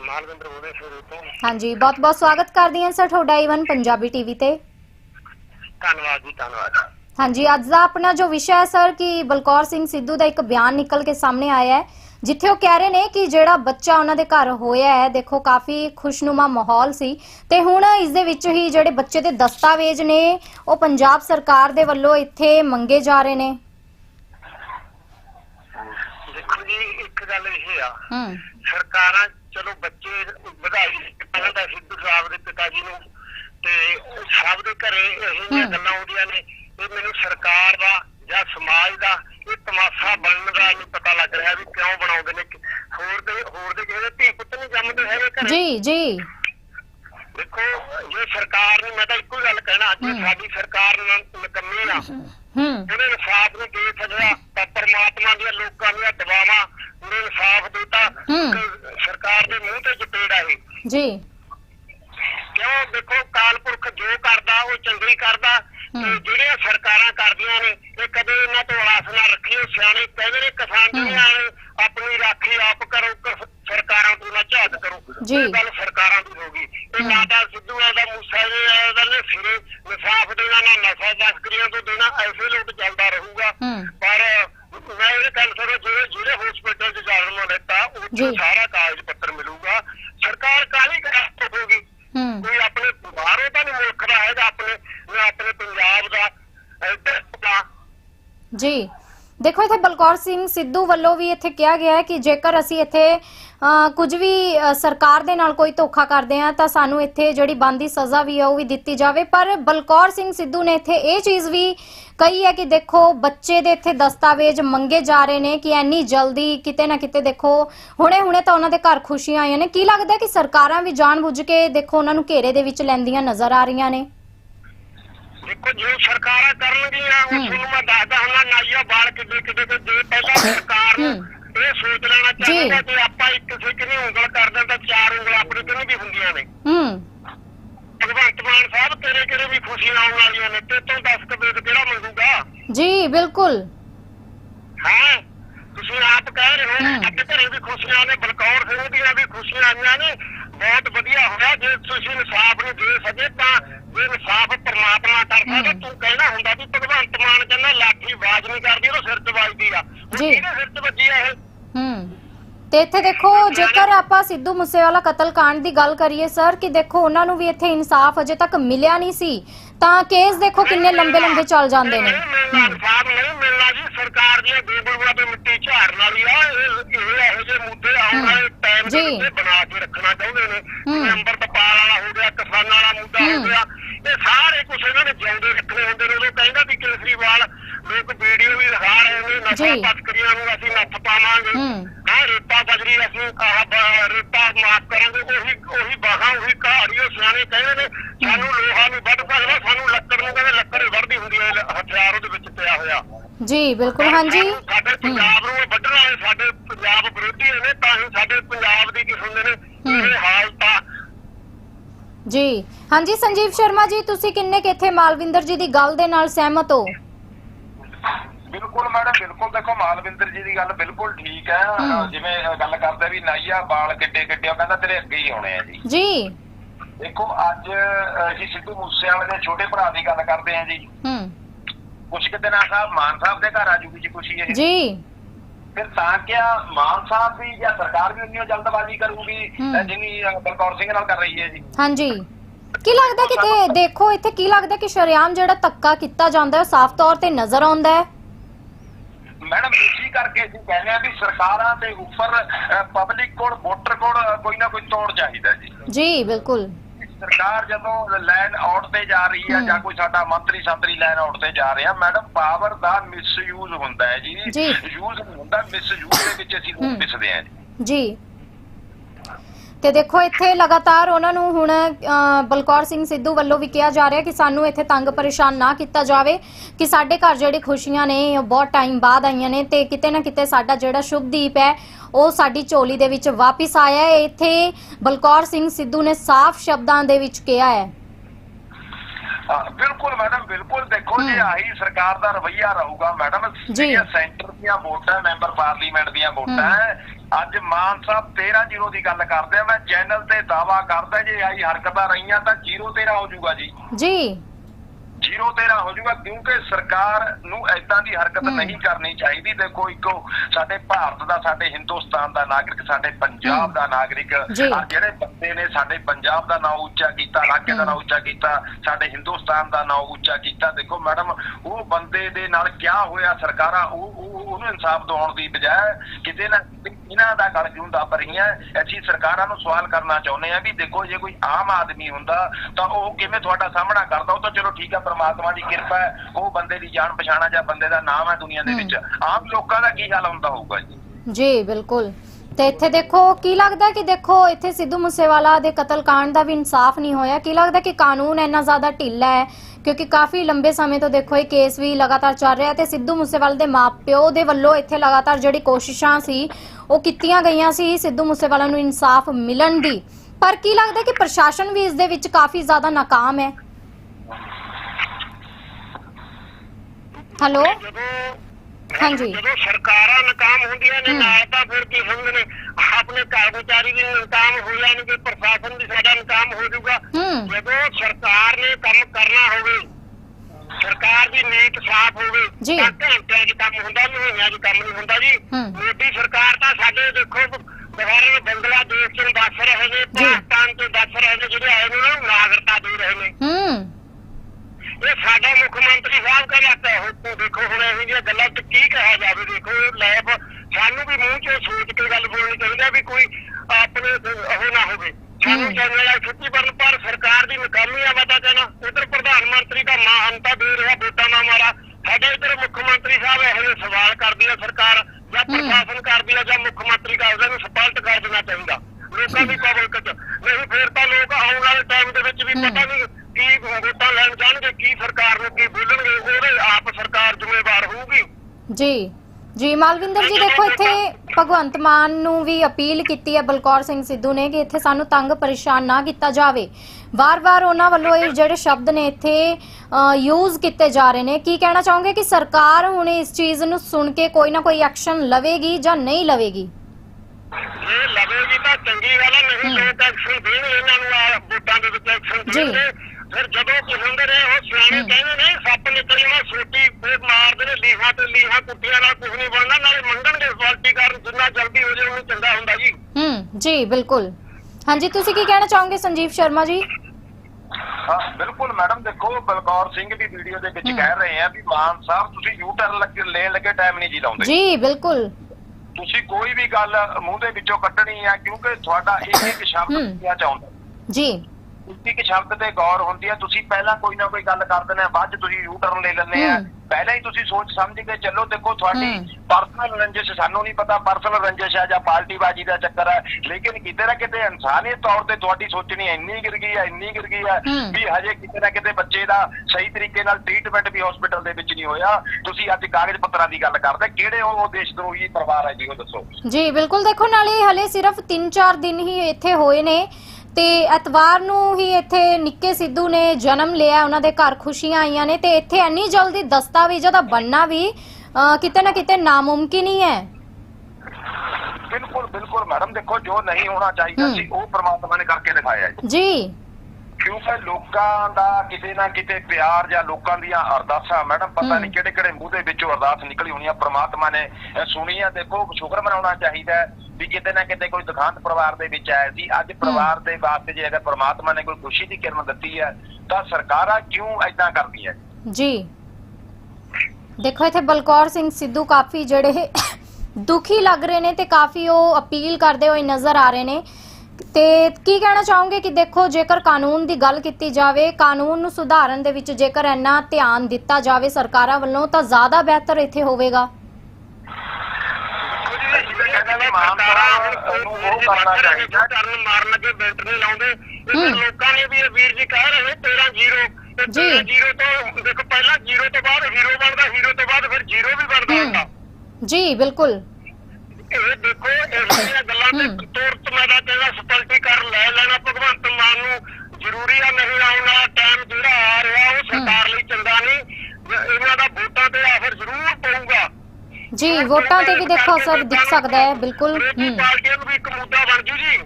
ਮਾਲਵਿੰਦਰ ਬੋਲੇ ਫਿਰ ਤੋਂ। ਹਾਂਜੀ ਬਹੁਤ ਬਹੁਤ ਸਵਾਗਤ ਕਰਦੀ ਹਾਂ ਸਰ ਤੁਹਾਡਾ ਈਵਨ ਪੰਜਾਬੀ ਟੀਵੀ ਤੇ। ਧੰਨਵਾਦ ਜੀ ਧੰਨਵਾਦ। ਹਾਂਜੀ ਅੱਜ ਦਾ ਆਪਣਾ ਜੋ ਵਿਸ਼ਾ ਹੈ ਸਰ ਕਿ ਬਲਕੌਰ ਸਿੰਘ ਸਿੱਧੂ ਦਾ ਇੱਕ ਬਿਆਨ ਨਿਕਲ ਕੇ ਸਾਹਮਣੇ ਆਇਆ ਹੈ। ਜਿੱਥੇ ਉਹ ਕਹਿ ਰਹੇ ਨੇ ਕਿ ਜਿਹੜਾ ਬੱਚਾ ਉਹਨਾਂ ਦੇ ਘਰ ਹੋਇਆ ਹੈ ਦੇਖੋ ਕਾਫੀ ਖੁਸ਼ਨੁਮਾ ਮਾਹੌਲ ਸੀ। ਤੇ ਹੁਣ ਇਸ ਦੇ ਵਿੱਚ ਹੀ ਜਿਹੜੇ ਬੱਚੇ ਦੇ ਦਸਤਾਵੇਜ਼ ਨੇ ਉਹ ਪੰਜਾਬ ਸਰਕਾਰ ਦੇ ਵੱਲੋਂ ਇੱਥੇ ਮੰਗੇ ਜਾ ਰਹੇ ਨੇ। ਦੇਖੋ ਜੀ ਇੱਕ ਗੱਲ ਇਹ ਆ। ਹੂੰ। ਸਰਕਾਰਾਂ ਚਲੋ ਬੱਚੇ ਵਧਾਈ ਪਹਿਲਾਂ ਤਾਂ ਸਿੱਧੂ ਸਾਹਿਬ ਦੇ ਪਿਤਾ ਜੀ ਨੂੰ ਤੇ ਸਭ ਦੇ ਘਰੇ ਇਹੋ। ਗੱਲਾਂ ਆਉਂਦੀਆਂ ਨੇ। ਇਹ ਮੈਨੂੰ ਸਰਕਾਰ ਦਾ ਜਾਂ ਸਮਾਜ ਦਾ ਤਮਾਸ਼ਾ ਬਣਨ ਦਾ ਨਹੀਂ ਪਤਾ ਲੱਗ ਰਿਹਾ ਵੀ ਕਿਉਂ ਬਣਾਉਂਦੇ ਨੇ ਹੋਰ ਦੇ ਹੋਰ ਦੇ ਦੇ ਧੀ ਪੁੱਤ ਨਹੀਂ ਜੰਮਦੇ ਹੈਗੇ ਘਰੇ। ਜੀ ਜੀ। ਦੇਖੋ ਜੇ ਸਰਕਾਰ ਨੇ ਮੈਂ ਤਾਂ ਇੱਕੋ ਹੀ ਗੱਲ ਕਹਿਣਾ ਜੇ ਹਮ। ਸਾਡੀ ਸਰਕਾਰ ਨਿਕੰਮੀ ਆ ਹੂੰ। ਉਹਨੇ ਇਨਸਾਫ ਨੂੰ ਦੇ ਸਕਦਾ ਤਾਂ ਪਰਮਾਤਮਾ ਦੀਆਂ ਲੋਕਾਂ ਦੀਆਂ ਦਵਾਵਾਂ ਉਹਨੇ ਇਨਸਾਫ ਦਿੱਤਾ ਹੂੰ। ਸਰਕਾਰ ਦੇ ਮੂੰਹ ਤੇ ਚਪੇੜਾ ਇਹ। ਜੀ। ਕਿਉਂ? ਦੇਖੋ ਕਾਲਪੁਰਖ ਜੋ ਕਰਦਾ ਉਹ ਚੰਗੀ ਕਰਦਾ ਤੇ ਹੂੰ। ਜਿਹੜੀਆਂ ਸਰਕਾਰਾਂ ਕਰਦੀਆਂ ਨੇ ਇਹ ਕਦੇ ਇਹਨਾਂ ਤੋਂ ਆਸ ਨਾ ਰੱਖਿਓ ਸਿਆਣੇ ਕਹਿੰਦੇ ਨੇ ਕਿਸਾਨ ਹੂੰ। ਦੁਨੀਆ ਨੇ ਆਪਣੀ ਰਾਖੀ ਆਪ ਕਰੋ ਸਰਕਾਰਾਂ ਤੋਂ ਨਾ ਝਾਕ ਕਰੋ ਜੀ। ਇਹ ਗੱਲ ਸਰਕਾਰਾਂ ਦੀ ਹੋ ਗਈ ਤੇ। ਨਾ ਤਾਂ ਸਿੱਧੂ ਦਾ ਮੂਸਾ ਦੇ ਨੇ ਸਿਰੇ ਇਨਸਾਫ ਦੇਣਾ ਨਾ ਨਸ਼ਾ ਤਸਕਰੀਆਂ ਤੋਂ ਦੇਣਾ ਐਸੇ ਲੋਕ ਚੱਲਦਾ ਰਹੂਗਾ। ਪਰ ਮੈਂ ਇਹ ਗੱਲ ਕਰੋ ਜਿਹੜੇ ਜਿਹੜੇ ਹਸਪੀਟਲ 'ਚ ਜਨਮ ਲੈਤਾ ਜੀ। ਉੱਥੇ ਸਾਰਾ ਕਾਗਜ਼ ਪੱਤਰ ਮਿਲੂਗਾ ਸਰਕਾਰ ਕਾਹਲੀ ਕਰਾ ਹੋਗੀ ਹੂੰ। ਕੋਈ ਆਪਣੇ ਬਾਹਰੋਂ ਤਾਂ ਨਹੀਂ ਮੁਲਕ ਦਾ ਹੈਗਾ ਆਪਣੇ ਆਪਣੇ ਪੰਜਾਬ ਦਾ ਇੱਧਰ ਦਾ। ਜੀ। ਦੇਖੋ, ਇੱਥੇ ਬਲਕੌਰ ਸਿੰਘ ਸਿੱਧੂ ਵੱਲੋਂ ਵੀ ਇੱਥੇ ਕਿਹਾ ਗਿਆ ਹੈ ਕਿ ਜੇਕਰ ਅਸੀਂ ਇੱਥੇ ਕੁਝ ਵੀ ਸਰਕਾਰ ਦੇ ਨਾਲ ਕੋਈ ਧੋਖਾ ਕਰਦੇ ਆ ਤਾਂ ਸਾਨੂੰ ਇੱਥੇ ਜਿਹੜੀ ਬੰਦੀ ਸਜ਼ਾ ਵੀ ਹੈ ਉਹ ਵੀ ਦਿੱਤੀ ਜਾਵੇ। ਪਰ ਬਲਕੌਰ ਸਿੰਘ ਸਿੱਧੂ ਨੇ ਇੱਥੇ ਇਹ ਚੀਜ਼ ਵੀ ਕਹੀ ਹੈ ਕਿ ਦੇਖੋ, ਬੱਚੇ ਦੇ ਇੱਥੇ ਦਸਤਾਵੇਜ਼ ਮੰਗੇ ਜਾ ਰਹੇ ਨੇ ਕਿ ਐਨੀ ਜਲਦੀ ਕਿਤੇ ਨਾ ਕਿਤੇ ਦੇਖੋ ਹੁਣੇ ਹੁਣੇ ਤਾਂ ਉਹਨਾਂ ਦੇ ਘਰ ਖੁਸ਼ੀਆਂ ਆਈਆਂ ਨੇ। ਕੀ ਲੱਗਦਾ ਕਿ ਸਰਕਾਰਾਂ ਵੀ ਜਾਣਬੁੱਝ ਕੇ ਦੇਖੋ, ਉਹਨਾਂ ਨੂੰ ਘੇਰੇ ਦੇ ਵਿੱਚ ਲੈਂਦੀਆਂ ਨਜ਼ਰ ਆ ਰਹੀਆਂ ਨੇ? ਦੇਖੋ ਜੋ ਸਰਕਾਰਾਂ ਕਰਨਗੀਆਂ। ਉਸ ਨੂੰ ਮੈਂ ਦੱਸਦਾ ਹਾਂ ਨਾਈਆ ਬਾਲ ਕਿੱਡੇ ਕਿੱਡੇ ਤੇ ਸਰਕਾਰ ਨੂੰ ਹੂੰ। ਇਹ ਸੋਚ ਲੈਣਾ। ਚਾਹੀਦਾ ਕਿ ਆਪਾਂ ਇੱਕ ਕਿਸੇ ਕਿਨੇ ਉਂਗਲ ਕਰਦੇ ਤਾਂ ਚਾਰ ਉਂਗਲਾਂ ਆਪਣੀ ਕਿਨੇ ਵੀ ਹੁੰਦੀਆਂ ਨੇ ਹੂੰ ਭਗਵੰਤ ਮਾਨ ਸਾਹਿਬ ਤੇਰੇ ਕਿਹੜੇ ਵੀ ਖੁਸ਼ੀਆਂ ਆਉਣ ਵਾਲੀਆਂ ਨੇ ਤੇ ਤੋਂ ਦੱਸ ਕੇ ਵੇਦ ਕਿਹੜਾ ਮੰਗੂਗਾ ਜੀ ਬਿਲਕੁਲ ਹਾਂ ਤੁਸੀਂ ਆਪ ਕਹਿ ਰਹੇ ਹੋ। ਸਾਡੇ ਘਰੇ ਵੀ ਖੁਸ਼ੀਆਂ ਨੇ ਬਲਕੌਰ ਸਿੰਘ ਦੀਆਂ ਵੀ ਖੁਸ਼ੀਆਂ ਆਈਆਂ ਨੇ ਬਹੁਤ ਵਧੀਆ ਹੋਇਆ ਜੇ ਤੁਸੀਂ ਇਨਸਾਫ ਨੂੰ ਦੇ ਸਕੇ ਤਾਂ ਜੇ ਇਨਸਾਫ ਪ੍ਰਮਾਤਮਾ ਕਰਦਾ ਤਾਂ। ਤੂੰ ਕਹਿਣਾ ਹੁੰਦਾ ਵੀ ਭਗਵੰਤ ਮਾਨ ਕਹਿੰਦਾ ਲਾਠੀ ਆਵਾਜ਼ ਨਹੀਂ ਕਰਦੀ ਉਹ ਸਿਰ 'ਚ ਵੱਜਦੀ ਆ ਜੀ। ਕਿਹਦੇ ਸਿਰ ਤੇ ਇੱਥੇ ਦੇਖੋ ਜੇਕਰ ਆਪਾਂ ਸਿੱਧੂ ਮੂਸੇਵਾਲਾ ਕਤਲकांड ਦੀ ਗੱਲ ਕਰੀਏ ਸਰ ਕਿ ਦੇਖੋ ਉਹਨਾਂ ਨੂੰ ਵੀ ਇੱਥੇ ਇਨਸਾਫ ਅਜੇ ਤੱਕ ਮਿਲਿਆ ਨਹੀਂ ਸੀ ਤਾਂ ਕੇਸ ਦੇਖੋ ਕਿੰਨੇ ਲੰਬੇ ਲੰਬੇ ਚੱਲ ਜਾਂਦੇ ਨੇ ਇਨਸਾਫ ਨਹੀਂ ਮਿਲਣਾ ਜੀ ਸਰਕਾਰ ਦੀਆਂ ਬੁਲਬੁਲਾਂ ਤੇ ਮਿੱਟੀ ਝਾੜਨ ਵਾਲੀ ਆ ਇਹ ਇਹ ਜਿਹੇ ਮੁੱਦੇ ਆਉਣ ਵਾਲੇ ਟਾਈਮ ਦੇ। ਉੱਤੇ ਬਣਾ ਕੇ ਰੱਖਣਾ ਚਾਹੁੰਦੇ ਨੇ। ਜਿਵੇਂ ਅੰਮ੍ਰਿਤਪਾਲ ਵਾਲਾ ਹੋ ਗਿਆ ਕਿਸਾਨਾਂ ਵਾਲਾ ਮੁੱਦਾ ਹੂੰ। ਗਿਆ ਇਹ ਸਾਰੇ ਕੁਝ ਇਹਨਾਂ ਨੇ ਜਿਉਂਦੇ ਰੱਖਣੇ ਹੁੰਦੇ ਨੇ ਉਹ ਕਹਿੰਦਾ ਵੀ ਕੇਸਰੀਵਾਲ ਲੋਕ ਵੀਡੀਓ ਵੀ ਦਿਖਾ ਰਹੇ ਨੇ ਨਸ਼ਾ ਜੀ। ਤਸਕਰੀਆਂ ਨੂੰ ਅਸੀਂ ਨੱਥ ਪਾਵਾਂਗੇ। ਹੂੰ। ਹਾਂ ਰੇਤਾ ਬਜਰੀ ਅਸੀਂ ਆਹ ਬ- ਰੇਤਾ ਮਾਫ ਕਰਾਂਗੇ ਉਹੀ ਉਹੀ ਬਾਹਾਂ ਉਹੀ ਕਹਾੜੀਓ ਸਿਆਣੇ ਕਹਿੰਦੇ ਨੇ ਸਾਨੂੰ ਲੋਹਾ ਨਹੀਂ ਵੱਢ ਸਕਦਾ ਸਾਨੂੰ ਲੱਕੜ ਨੂੰ ਕਹਿੰਦੇ ਲੱਕੜ ਹੀ ਵੱਢਦੀ ਹੁੰਦੀ ਹੈ ਲ- ਹਥਿਆਰ ਉਹਦੇ ਵਿੱਚ ਪਿਆ ਹੋਇਆ। ਜੀ ਬਿਲਕੁਲ ਹਾਂਜੀ। ਸਾਨੂੰ- ਸਾਡੇ ਪੰਜਾਬ ਨੂੰ ਇਹ ਵੱਢਣ ਵਾਲੇ ਸਾਡੇ ਪੰਜਾਬ ਵਿਰੋਧੀ ਨੇ ਤਾਂ ਹੀ ਸਾਡੇ ਪੰਜਾਬ ਦੀ ਕੀ ਹੁੰਦੇ ਨੇ ਹੂੰ। ਇਹ ਹਾਲਤ। ਆ ਜੀ। ਹਾਂਜੀ ਸੰਜੀਵ ਸ਼ਰਮਾ ਜੀ ਤੁਸੀਂ ਕਿੰਨੇ ਕਿ ਇੱਥੇ ਮਾਲਵਿੰਦਰ ਜੀ ਦੀ ਗੱਲ ਦੇ ਨਾਲ ਸਹਿਮਤ ਹੋ? ਜੀ। ਦੇਖੋ ਅੱਜ ਜੀ ਸਿੱਧੂ ਮੂਸੇਵਾਲੇ ਦੇ ਛੋਟੇ ਭਰਾ ਦੀ ਗੱਲ ਕਰਦੇ ਆ ਜੀ। ਹੂੰ। ਕੁਛ ਕਿਤੇ ਨਾ ਸਾਹਿਬ ਮਾਨ ਸਾਹਿਬ ਦੇ ਘਰ ਆ ਜੂਗੀ ਜੀ ਖੁਸ਼ੀ ਇਹ। ਜੀ। ਫਿਰ ਤਾਂ ਕਿਆ ਮਾਨ ਸਾਹਿਬ ਵੀ ਜਾਂ ਸਰਕਾਰ ਵੀ ਉਨੀ ਓ ਜਲਦਬਾਜ਼ੀ ਕਰੂਗੀ ਜਿੰਨੀ ਬਲਕੌਰ ਸਿੰਘ ਨਾਲ ਕਰ ਰਹੀ ਹੈ ਜੀ। ਹਾਂਜੀ। ਕੀ ਲੱਗਦਾ ਕਿ ਦੇਖੋ ਇੱਥੇ ਕੀ ਲੱਗਦਾ ਕਿ ਸ਼ਰਿਆਮ ਜਿਹੜਾ ਧੱਕਾ ਕੀਤਾ ਜਾਂਦਾ ਹੈ ਸਾਫ਼ ਤੌਰ ਤੇ ਨਜ਼ਰ ਆਉਂਦਾ ਹੈ? ਮੈਡਮ ਇਸੀ ਕਰਕੇ ਅਸੀਂ ਕਹਿੰਦੇ ਆ ਵੀ ਸਰਕਾਰਾਂ ਦੇ ਉੱਪਰ ਪਬਲਿਕ ਕੋਲ ਵੋਟਰ ਕੋਲ ਕੋਈ ਨਾ ਕੋਈ ਤੋੜ ਚਾਹੀਦਾ ਜੀ ਜੀ ਬਿਲਕੁਲ ਸਰਕਾਰ ਜਦੋਂ ਲਾਈਨ ਆਊਟ ਤੇ ਜਾ ਰਹੀ ਹੈ। ਜਾਂ ਕੋਈ ਸਾਡਾ ਮੰਤਰੀ ਸੰਤਰੀ ਲਾਈਨ ਆਊਟ ਤੇ ਜਾ ਰਿਹਾ ਮੈਡਮ ਪਾਵਰ ਦਾ ਮਿਸਯੂਜ਼ ਹੁੰਦਾ ਹੈ ਜੀ। ਯੂਜ਼ ਹੁੰਦਾ ਮਿਸਯੂਜ਼ ਦੇ ਵਿੱਚ ਅਸੀਂ। ਲੋਕ ਪਿਸਦੇ ਹਾਂ ਜੀ ਜੀ ਤੇ ਦੇਖੋ ਇੱਥੇ ਲਗਾਤਾਰ ਉਹਨਾਂ ਨੂੰ ਹੁਣ ਅ, ਬਲਕੌਰ ਸਿੰਘ ਸਿੱਧੂ ਵੱਲੋਂ ਵੀ ਕਿਹਾ ਜਾ ਰਿਹਾ ਕਿ ਸਾਨੂੰ ਇੱਥੇ ਤੰਗ ਪਰੇਸ਼ਾਨ ਨਾ ਕੀਤਾ ਜਾਵੇ ਕਿ ਸਾਡੇ ਘਰ ਜਿਹੜੀ ਖੁਸ਼ੀਆਂ ਨੇ ਉਹ ਬਹੁਤ ਟਾਈਮ ਬਾਅਦ ਆਈਆਂ ਨੇ ਤੇ ਕਿਤੇ ਨਾ ਕਿਤੇ ਸਾਡਾ ਜਿਹੜਾ ਸ਼ੁਭਦੀਪ ਹੈ ਉਹ ਸਾਡੀ ਝੋਲੀ ਦੇ ਵਿੱਚ ਵਾਪਿਸ ਆਇਆ ਹੈ ਇੱਥੇ ਬਲਕੌਰ ਸਿੰਘ ਸਿੱਧੂ ਨੇ ਸਾਫ਼ ਸ਼ਬਦਾਂ ਦੇ ਵਿੱਚ ਕਿਹਾ ਹੈ ਹਾਂ, ਬਿਲਕੁਲ ਮੈਡਮ ਬਿਲਕੁਲ ਦੇਖੋ ਜੇ। ਆਹੀ ਸਰਕਾਰ ਦਾ ਰਵਈਆ ਰਹੂਗਾ ਮੈਡਮ ਜੀ। ਜਿਹੜੀਆਂ ਸੈਂਟਰ ਦੀਆਂ ਵੋਟਾਂ ਮੈਂਬਰ ਪਾਰਲੀਮੈਂਟ ਦੀਆਂ ਵੋਟਾਂ। ਹੈ, ਅੱਜ ਮਾਨ ਸਾਹਿਬ 13 ਜ਼ੀਰੋ ਦੀ ਗੱਲ ਕਰਦੇ ਆ ਮੈਂ ਚੈਨਲ ਤੇ ਦਾਵਾ ਕਰਦਾ ਜੇ ਆਹੀ ਹਰਕਤਾਂ ਰਹੀਆਂ ਤਾਂ ਜ਼ੀਰੋ 13 ਹੋ ਜਾਊਗਾ ਜੀ ਜੀ ਜ਼ੀਰੋ 13 ਹੋ ਜਾਊਗਾ ਕਿਉਂਕਿ ਸਰਕਾਰ ਨੂੰ ਐਦਾਂ ਦੀ ਹਰਕਤ। ਨਹੀਂ ਕਰਨੀ ਚਾਹੀਦੀ ਦੇਖੋ ਇੱਕੋ ਸਾਡੇ ਭਾਰਤ ਦਾ ਸਾਡੇ ਹਿੰਦੁਸਤਾਨ ਦਾ ਨਾਗਰਿਕ ਸਾਡੇ ਪੰਜਾਬ। ਦਾ ਨਾਗਰਿਕ ਜਿਹੜੇ ਬੰਦੇ ਨੇ ਸਾਡੇ ਪੰਜਾਬ ਦਾ ਨਾਮ ਉੱਚਾ ਕੀਤਾ ਇਲਾਕੇ ਦਾ। ਨਾਮ ਉੱਚਾ ਕੀਤਾ ਸਾਡੇ ਹਿੰਦੁਸਤਾਨ ਦਾ ਨਾਮ ਉੱਚਾ ਕੀਤਾ ਦੇਖੋ ਮੈਡਮ ਉਹ ਬੰਦੇ ਦੇ ਨਾਲ ਕਿਆ ਹੋਇਆ ਸਰਕਾਰਾਂ ਉਹ ਉਹ- ਉਹਨੂੰ ਇਨਸਾਫ ਦਿਵਾਉਣ ਦੀ ਬਜਾਏ ਕਿਤੇ ਨਾ ਇਹਨਾਂ ਦਾ ਗਲ ਕਿਉਂ ਦੱਬ ਰਹੀਆਂ ਅਸੀਂ ਸਰਕਾਰਾਂ ਨੂੰ ਸਵਾਲ ਕਰਨਾ ਚਾਹੁੰਦੇ ਆ ਵੀ ਦੇਖੋ ਜੇ ਕੋਈ ਆਮ ਆਦਮੀ ਹੁੰਦਾ ਤਾਂ ਉਹ ਕਿਵੇਂ ਤੁਹਾਡਾ ਸਾਹਮਣਾ ਕਰਦਾ? ਉਹ ਤਾਂ ਚਲੋ ਠੀਕ ਹੈ ਪ੍ਰਮਾਤਮਾ ਦੀ ਕਿਰਪਾ ਹੈ ਉਹ ਬੰਦੇ ਦੀ ਜਾਣ ਪਛਾਣਾ ਜਾਂ ਬੰਦੇ ਦਾ ਨਾਮ ਹੈ ਦੁਨੀਆ ਦੇ। ਵਿੱਚ। ਆਮ ਲੋਕਾਂ ਦਾ ਕੀ ਹਾਲ ਹੁੰਦਾ ਹੋਊਗਾ ਜੀ? ਜੀ ਬਿਲਕੁਲ। ਤੇ ਇੱਥੇ ਦੇਖੋ ਕੀ ਲੱਗਦਾ ਕਿ ਦੇਖੋ ਇੱਥੇ ਸਿੱਧੂ ਮੂਸੇਵਾਲਾ ਦੇ ਕਤਲकांड ਦਾ ਵੀ ਇਨਸਾਫ ਨਹੀਂ ਹੋਇਆ। ਕੀ ਲੱਗਦਾ ਕਿ ਕਾਨੂੰਨ ਇੰਨਾ ਜ਼ਿਆਦਾ ਢਿੱਲਾ ਹੈ? ਕਿਉਂਕਿ ਕਾਫੀ ਲੰਬੇ ਸਮੇਂ ਤੋਂ ਦੇਖੋ ਇਹ ਕੇਸ ਵੀ ਲਗਾਤਾਰ ਚੱਲ ਰਿਹਾ ਤੇ ਸਿੱਧੂ ਮੂਸੇਵਾਲੇ ਦੇ ਮਾਪਿਓ ਦੇ ਵੱਲੋਂ ਇੱਥੇ ਲਗਾਤਾਰ ਜਿਹੜੀ ਕੋਸ਼ਿਸ਼ਾਂ ਸੀ ਉਹ ਕੀਤੀਆਂ ਗਈਆਂ ਸੀ ਸਿੱਧੂ ਮੂਸੇਵਾਲਾ ਨੂੰ ਇਨਸਾਫ ਮਿਲਣ ਦੀ। ਪਰ ਕੀ ਲੱਗਦਾ ਕਿ ਪ੍ਰਸ਼ਾਸਨ ਵੀ ਇਸ ਦੇ ਵਿੱਚ ਕਾਫੀ ਜ਼ਿਆਦਾ ਨਾਕਾਮ ਹੈ? ਹੈਲੋ? ਹਾਂਜੀ। ਜਦੋਂ ਸਰਕਾਰਾਂ ਨਾਕਾਮ ਹੁੰਦੀਆਂ ਨੇ। ਨਾਲ ਤਾਂ ਫਿਰ ਕੀ ਹੁੰਦੇ ਨੇ ਆਪਣੇ ਕਰਮਚਾਰੀ ਵੀ ਨਾਕਾਮ ਹੋ ਜਾਣਗੇ ਪ੍ਰਸ਼ਾਸਨ ਵੀ ਸਾਡਾ ਨਾਕਾਮ ਹੋ ਜਾਊਗਾ ਜਦੋਂ ਸਰਕਾਰ ਨੇ ਕੰਮ ਕਰਨਾ ਹੋਵੇ ਸਰਕਾਰ ਦੀ ਨੀਤ ਸਾਫ਼ ਹੋਵੇ। ਤਾਂ ਘੰਟਿਆਂ 'ਚ ਕੰਮ ਹੁੰਦਾ ਮਹੀਨਿਆਂ 'ਚ ਕੰਮ ਨਹੀਂ ਹੁੰਦਾ ਜੀ। ਮੋਦੀ ਸਰਕਾਰ ਤਾਂ ਸਾਡੇ ਦੇਖੋ ਬਿਹਾਰ ਬੰਗਲਾਦੇਸ਼ ਤੋਂ ਦੱਸ ਰਹੇ ਨੇ ਜੀ। ਪਾਕਿਸਤਾਨ ਤੋਂ ਦੱਸ ਰਹੇ ਨੇ ਜਿਹੜੇ ਆਏ ਨੇ ਉਹਨਾਂ ਨੂੰ ਨਾਗਰਿਕਤਾ ਦੇ ਰਹੇ ਨੇ ਹੂੰ ਇਹ ਸਾਡਾ ਮੁੱਖ ਮੰਤਰੀ ਸਾਹਿਬ ਕਹਿੰਦਾ ਹੈ ਹੁਣ ਦੇਖੋ ਹੁਣ ਇਹੋ ਜਿਹੀਆਂ ਗੱਲਾਂ ਤੇ ਕੀ ਕਿਹਾ ਜਾਵੇ ਦੇਖੋ ਲੈਬ ਸਾਨੂੰ ਵੀ ਮੂੰਹ ਚੋਂ ਸੋਚ ਕੇ ਗੱਲ ਬੋਲਣੀ ਚਾਹੀਦੀ ਹੈ ਵੀ ਕੋਈ ਆਪਣੇ ਉਹ ਨਾ ਹੋਵੇ ਸਾਨੂੰ ਹਮ। ਚਾਹੀਦਾ ਹੈ ਛੁੱਟੀ ਕਰਨ ਪਰ ਸਰਕਾਰ ਦੀ ਨਕਾਮੀ ਆ ਮੈਂ ਤਾਂ ਕਹਿਣਾ ਉਧਰ ਪ੍ਰਧਾਨ ਮੰਤਰੀ ਦਾ ਮਾਨਤਾ ਦੇ ਰਿਹਾ ਵੋਟਾਂ ਦਾ ਮਾਰਾ ਸਾਡੇ ਇਧਰ ਮੁੱਖ ਮੰਤਰੀ ਸਾਹਿਬ ਇਹੋ ਜਿਹੇ ਸਵਾਲ ਕਰਦੀ ਹੈ ਸਰਕਾਰ ਜਾਂ ਹਮ। ਪ੍ਰਸ਼ਾਸਨ ਕਰਦੀ ਹੈ ਜਾਂ ਮੁੱਖ ਮੰਤਰੀ ਕਰਦਾ ਨੂੰ ਸਪਲਟ ਕਰ ਦੇਣਾ ਚਾਹੀਦਾ ਲੋਕਾਂ ਦੀ ਪਬਲਿਕ ਚ ਨਹੀਂ ਫਿਰ ਤਾਂ ਲੋਕ ਆਉਣ ਵਾਲੇ ਟਾਈਮ ਦੇ ਵਿੱਚ ਵੀ ਹਮ। ਪਤਾ ਨਹੀਂ ਕੀ ਵੋਟਾਂ ਲੈਣ ਜਾਣਗੇ ਕੀ ਸਰਕਾਰ ਨੂੰ ਕੀ ਬੋਲਣਗੇ ਉਹਦੇ ਆਪ ਸਰਕਾਰ ਜ਼ਿੰਮੇਵਾਰ ਹੋਊਗੀ ਜੀ ਜੀ ਮਾਲਵਿੰਦਰ ਜੀ ਦੇਖੋ ਇੱਥੇ ਭਗਵੰਤ ਮਾਨ ਨੂੰ ਵੀ ਅਪੀਲ ਕੀਤੀ ਹੈ ਬਲਕੌਰ ਸਿੰਘ ਸਿੱਧੂ ਨੇ ਕਿ ਇੱਥੇ ਸਾਨੂੰ ਤੰਗ ਪਰੇਸ਼ਾਨ ਨਾ ਕੀਤਾ ਜਾਵੇ ਵਾਰ-ਵਾਰ ਉਹਨਾਂ ਵੱਲੋਂ ਇਹ ਜਿਹੜੇ ਸ਼ਬਦ ਨੇ ਇੱਥੇ ਯੂਜ਼ ਕੀਤੇ ਜਾ ਰਹੇ ਨੇ ਕੀ ਕਹਿਣਾ ਚਾਹੋਗੇ ਕਿ ਸਰਕਾਰ ਹੁਣ ਇਸ ਚੀਜ਼ ਨੂੰ ਸੁਣ ਕੇ ਕੋਈ ਨਾ ਕੋਈ ਐਕਸ਼ਨ ਲਵੇਗੀ ਜਾਂ ਨਹੀਂ ਲਵੇਗੀ ਇਹ ਲਵੇਗੀ ਤਾਂ ਚੰਗੀ ਗੱਲ ਹੈ ਨਹੀਂ। ਲੋਕ ਐਕਸ਼ਨ ਦੇਣ ਇਹਨਾਂ ਨੂੰ ਆ ਵੋਟਾਂ ਦੇ ਵਿੱਚ ਐਕਸ਼ਨ ਜੀ। ਦੇਣਗੇ ਫਿਰ ਜਦੋਂ ਕਿਸੰਦੇ ਨੇ ਉਹ ਸਿਆਣੇ। ਕਹਿੰਦੇ ਨੇ ਸੱਪ ਨਿਕਲੇ ਨਾ ਸੋਟੀ ਫੇਰ ਮਾਰਦੇ ਨੇ ਲੀਹਾਂ ਤੇ ਲੀਹਾਂ ਕੁੱਟੀਆਂ ਨਾਲ ਕੁਝ ਨਹੀਂ ਬਣਨਾ ਨਾਲੇ ਮੰਗਣਗੇ ਪਾਰਟੀ ਕਰਨ ਜਿੰਨਾ ਜਲਦੀ ਹੋ ਜਾਏ ਉਹਨੂੰ ਚੰਗਾ ਹੁੰਦਾ ਜੀ। ਹੂੰ ਜੀ ਬਿਲਕੁਲ। ਹਾਂਜੀ ਤੁਸੀਂ ਕੀ ਕਹਿਣਾ ਚਾਹੋਗੇ ਸੰਜੀਵ ਸ਼ਰਮਾ ਜੀ? ਹਾਂ ਬਿਲਕੁਲ ਮੈਡਮ ਦੇਖੋ ਬਲਕੌਰ ਸਿੰਘ ਦੀ ਵੀਡੀਓ ਦੇ ਵਿੱਚ। ਕਹਿ ਰਹੇ ਆ ਵੀ ਮਾਨ ਸਾਹਿਬ ਤੁਸੀਂ ਯੂ ਟਰਨ ਲੱਗੇ ਲੈਣ ਲੱਗੇ ਟਾਈਮ ਨਹੀਂ ਜੀ ਲਾਉਂਦੇ। ਜੀ ਬਿਲਕੁਲ। ਤੁਸੀਂ ਕੋਈ ਵੀ ਗੱਲ ਮੂੰਹ ਦੇ ਵਿੱਚੋਂ ਕੱਢਣੀ ਆ ਕਿਉਂਕਿ ਤੁਹਾਡਾ ਇੱਕ ਇੱਕ ਸ਼ਬਦ। ਦੁਨੀਆ ਚਾਹੁੰਦਾ ਜੀ। ਇੱਕ ਇੱਕ ਸ਼ਬਦ ਤੇ ਗੌਰ ਹੁੰਦੀ ਹੈ ਤੁਸੀਂ ਪਹਿਲਾਂ ਕੋਈ ਨਾ ਕੋਈ ਗੱਲ ਕਰ ਦਿੰਦੇ ਆ ਬਾਅਦ ਚ ਤੁਸੀਂ ਯੂ ਟਰਨ ਲੈ ਲੈਂਦੇ ਆ। ਪਹਿਲਾਂ ਹੀ ਤੁਸੀਂ ਸੋਚ ਸਮਝ ਕੇ ਚੱਲੋ ਦੇਖੋ ਤੁਹਾਡੀ। ਪਰਸਨਲ ਰੰਜਿਸ਼ ਸਾਨੂੰ ਨਹੀਂ ਪਤਾ ਪਰਸਨਲ ਰੰਜਿਸ਼ ਹੈ ਜਾਂ ਪਾਰਟੀਬਾਜ਼ੀ ਦਾ ਚੱਕਰ ਹੈ ਲੇਕਿਨ ਕਿਤੇ ਨਾ ਕਿਤੇ ਇਨਸਾਨੀਅਤ ਤੌਰ ਤੇ ਤੁਹਾਡੀ ਸੋਚਣੀ ਇੰਨੀ ਗਿਰ ਗਈ ਹੈ ਇੰਨੀ ਗਿਰ ਗਈ ਹੈ। ਵੀ ਹਜੇ ਕਿਤੇ ਨਾ ਕਿਤੇ ਬੱਚੇ ਦਾ ਸਹੀ ਤਰੀਕੇ ਨਾਲ ਟ੍ਰੀਟਮੈਂਟ ਵੀ ਹਸਪੀਟਲ ਦੇ ਵਿੱਚ ਨਹੀਂ ਹੋਇਆ ਤੁਸੀਂ ਅੱਜ ਕਾਗਜ਼ ਪੱਤਰਾਂ ਦੀ ਗੱਲ ਕਰਦੇ ਕਿਹੜੇ ਉਹ ਉਹ ਦੇਸ਼ ਦਰੋਹੀ ਪਰਿਵਾਰ ਹੈ ਜੀ ਉਹ ਦੱਸੋ ਜੀ ਬਿਲਕੁਲ ਦੇਖੋ ਨਾਲੇ ਹਲੇ ਸਿਰਫ 3-4 ਦਿਨ ਹੀ ਇੱਥੇ ਹੋਏ ਨੇ ਤੇ ਐਤਵਾਰ ਨੂੰ ਹੀ ਇੱਥੇ ਨਿੱਕੇ ਸਿੱਧੂ ਨੇ ਜਨਮ ਲਿਆ ਉਹਨਾਂ ਦੇ ਘਰ ਖੁਸ਼ੀਆਂ ਆਈਆਂ ਨੇ ਤੇ ਇੱਥੇ ਇੰਨੀ ਜਲਦੀ ਦਸਤਾਵੇਜ਼ਾਂ ਦਾ ਬਣਨਾ ਵੀ ਕਿਤੇ ਨਾ ਕਿਤੇ ਨਾਮੁਮਕਿਨ ਹੀ ਹੈ। ਬਿਲਕੁਲ ਬਿਲਕੁਲ ਮੈਡਮ ਦੇਖੋ ਜੋ ਨਹੀਂ ਹੋਣਾ ਚਾਹੀਦਾ। ਸੀ ਉਹ ਪ੍ਰਮਾਤਮਾ ਨੇ ਕਰਕੇ ਦਿਖਾਇਆ ਜੀ। ਕਿਉਂਕਿ ਲੋਕਾਂ ਦਾ ਕਿਤੇ ਨਾ ਕਿਤੇ ਪਿਆਰ ਜਾਂ ਲੋਕਾਂ ਦੀਆਂ ਅਰਦਾਸਾਂ ਮੈਡਮ ਪਤਾ। ਨਹੀਂ ਕਿਹੜੇ ਕਿਹੜੇ ਮੂੰਹ ਦੇ ਵਿੱਚੋਂ ਅਰਦਾਸ ਨਿਕਲੀ ਹੋਣੀ ਆ। ਪ੍ਰਮਾਤਮਾ ਨੇ ਸੁਣੀ ਆ ਦੇਖੋ ਸ਼ੁਕਰ ਮਨਾਉਣਾ ਚਾਹੀਦਾ ਵੀ ਕਿਤੇ ਨਾ ਕਿਤੇ ਕੋਈ ਦੁਖਾਂਤ ਪਰਿਵਾਰ ਦੇ ਵਿੱਚ ਆਇਆ ਸੀ। ਅੱਜ ਪਰਿਵਾਰ ਦੇ ਵਾਸਤੇ ਜੇ ਅਗਰ ਪ੍ਰਮਾਤਮਾ ਨੇ ਕੋਈ ਖੁਸ਼ੀ ਦੀ ਕਿਰਨ ਦਿੱਤੀ ਹੈ ਤਾਂ ਸਰਕਾਰਾਂ ਕਿਉਂ ਐਦਾਂ ਕਰਦੀਆਂ? ਜੀ। ਦੇਖੋ ਇੱਥੇ ਬਲਕੌਰ ਸਿੰਘ ਸਿੱਧੂ ਕਾਫੀ ਜਿਹੜੇ ਦੁਖੀ ਲੱਗ ਰਹੇ ਨੇ ਤੇ ਕਾਫੀ ਉਹ ਅਪੀਲ ਕਰਦੇ ਹੋਏ ਨਜ਼ਰ ਆ ਰਹੇ ਨੇ ਤੇ ਕੀ ਕਹਿਣਾ ਚਾਹੋਗੇ ਕਿ ਦੇਖੋ ਜੇਕਰ ਕਾਨੂੰਨ ਦੀ ਗੱਲ ਕੀਤੀ ਜਾਵੇ ਕਾਨੂੰਨ ਨੂੰ ਸੁਧਾਰਨ ਦੇ ਵਿੱਚ ਜੇਕਰ ਇੰਨਾ ਧਿਆਨ ਦਿੱਤਾ ਜਾਵੇ ਸਰਕਾਰਾਂ ਵੱਲੋਂ ਤਾਂ ਜ਼ਿਆਦਾ ਬਿਹਤਰ ਇੱਥੇ ਹੋਵੇਗਾ। ਲੋਕਾਂ ਨੇ ਵੀ ਵੀਰ ਜੀ ਕਹਿ ਰਹੇ ਨੇ 13 ਜ਼ੀਰੋ। ਤੇ ਜੀ। 13 ਜ਼ੀਰੋ ਤੋਂ ਦੇਖੋ ਪਹਿਲਾਂ ਜ਼ੀਰੋ ਤੋਂ ਬਾਅਦ ਹੀਰੋ ਬਣਦਾ ਹੀਰੋ ਤੋਂ ਬਾਅਦ ਫਿਰ ਜ਼ੀਰੋ ਵੀ ਬਣਦਾ ਹੁੰਦਾ। ਹੂੰ ਜੀ ਬਿਲਕੁਲ। ਇਹੋ ਜਿਹੀਆਂ ਗੱਲਾਂ ਤੇ ਹੂੰ। ਤੁਰਤ ਮੈਂ ਤਾਂ ਕਹਿੰਦਾ ਸਪਸ਼ਟੀਕਰਨ ਲੈ ਲੈਣਾ ਭਗਵੰਤ ਮਾਨ ਨੂੰ ਜ਼ਰੂਰੀ ਆ ਨਹੀਂ ਆਉਣ ਟਾਈਮ ਜਿਹੜਾ ਆ ਰਿਹਾ ਉਹ ਸਰਕਾਰ ਲਈ ਚੰਗਾ ਨਹੀਂ। ਜੇ ਇਹਨਾਂ ਦਾ ਵੋਟਾਂ ਤੇ ਆਖਰ ਜ਼ਰੂਰ ਪਊਗਾ। ਜੀ ਵੋਟਾਂ ਤੇ ਵੀ ਦੇਖੋ ਅਸਰ ਦਿਖ ਸਕਦਾ ਹੈ ਬਿਲਕੁਲ ਪਾਰਟੀਆਂ ਨੂੰ ਵੀ ਇੱਕ ਮੁੱਦਾ ਬਣ ਜੂ ਜੀ?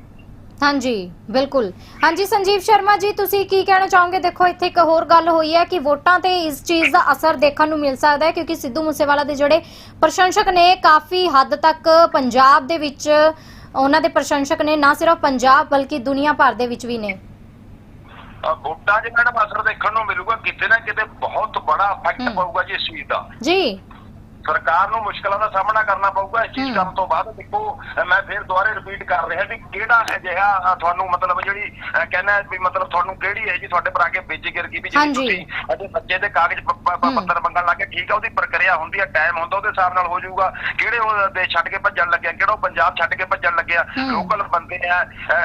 ਹਾਂਜੀ ਬਿਲਕੁਲ। ਹਾਂਜੀ ਸੰਜੀਵ ਸ਼ਰਮਾ ਜੀ ਤੁਸੀਂ ਕੀ ਕਹਿਣਾ ਚਾਹੋਗੇ? ਦੇਖੋ ਇੱਥੇ ਇੱਕ ਹੋਰ ਗੱਲ ਹੋਈ ਹੈ ਕਿ ਵੋਟਾਂ ਤੇ ਇਸ ਚੀਜ਼ ਦਾ ਅਸਰ ਦੇਖਣ ਨੂੰ ਮਿਲ ਸਕਦਾ ਹੈ ਕਿਉਂਕਿ ਸਿੱਧੂ ਮੂਸੇਵਾਲਾ ਦੇ ਜਿਹੜੇ ਪ੍ਰਸ਼ੰਸਕ ਨੇ ਕਾਫੀ ਹੱਦ ਤੱਕ ਪੰਜਾਬ ਦੇ ਵਿੱਚ ਉਹਨਾਂ ਦੇ ਪ੍ਰਸ਼ੰਸਕ ਨੇ ਨਾ ਸਿਰਫ ਪੰਜਾਬ ਬਲਕਿ ਦੁਨੀਆ ਭਰ ਦੇ ਵਿੱਚ ਵੀ ਨੇ। ਵੋਟਾਂ 'ਚ ਮੈਡਮ ਅਸਰ ਦੇਖਣ ਨੂੰ ਮਿਲੂਗਾ ਕਿਤੇ ਨਾ ਕਿਤੇ ਬਹੁਤ ਬੜਾ ਇਫੈਕਟ। ਪਊਗਾ ਜੀ ਇਸ ਚੀਜ਼ ਦਾ। ਜੀ। ਸਰਕਾਰ ਨੂੰ ਮੁਸ਼ਕਲਾਂ ਦਾ ਸਾਹਮਣਾ ਕਰਨਾ ਪਊਗਾ ਇਸ ਚੀਜ਼। ਕਰਨ ਤੋਂ ਬਾਅਦ ਦੇਖੋ ਮੈਂ ਫਿਰ ਦੁਬਾਰੇ ਰਿਪੀਟ ਕਰ ਰਿਹਾ ਵੀ ਕਿਹੜਾ ਅਜਿਹਾ ਤੁਹਾਨੂੰ ਮਤਲਬ ਜਿਹੜੀ ਕਹਿੰਦਾ ਵੀ ਮਤਲਬ ਤੁਹਾਨੂੰ ਕਿਹੜੀ ਹੈ ਜੀ ਤੁਹਾਡੇ ਪਰ ਆ ਕੇ ਵਿੱਚ ਗਿਰ ਗਈ ਵੀ ਜਿਹੜੀ। ਤੁਸੀਂ ਅਜੇ ਬੱਚੇ ਦੇ ਕਾਗਜ਼। ਪੱਤਰ ਮੰਗਣ ਲੱਗੇ ਠੀਕ ਆ ਉਹਦੀ ਪ੍ਰਕਿਰਿਆ ਹੁੰਦੀ ਹੈ ਟਾਈਮ ਹੁੰਦਾ ਉਹਦੇ ਹਿਸਾਬ ਨਾਲ ਹੋ ਜਾਊਗਾ ਕਿਹੜੇ ਉਹ ਦੇਸ਼ ਛੱਡ ਕੇ ਭੱਜਣ ਲੱਗਿਆ ਕਿਹੜਾ ਪੰਜਾਬ ਛੱਡ ਕੇ ਭੱਜਣ ਲੱਗਿਆ। ਲੋਕਲ ਬੰਦੇ ਆ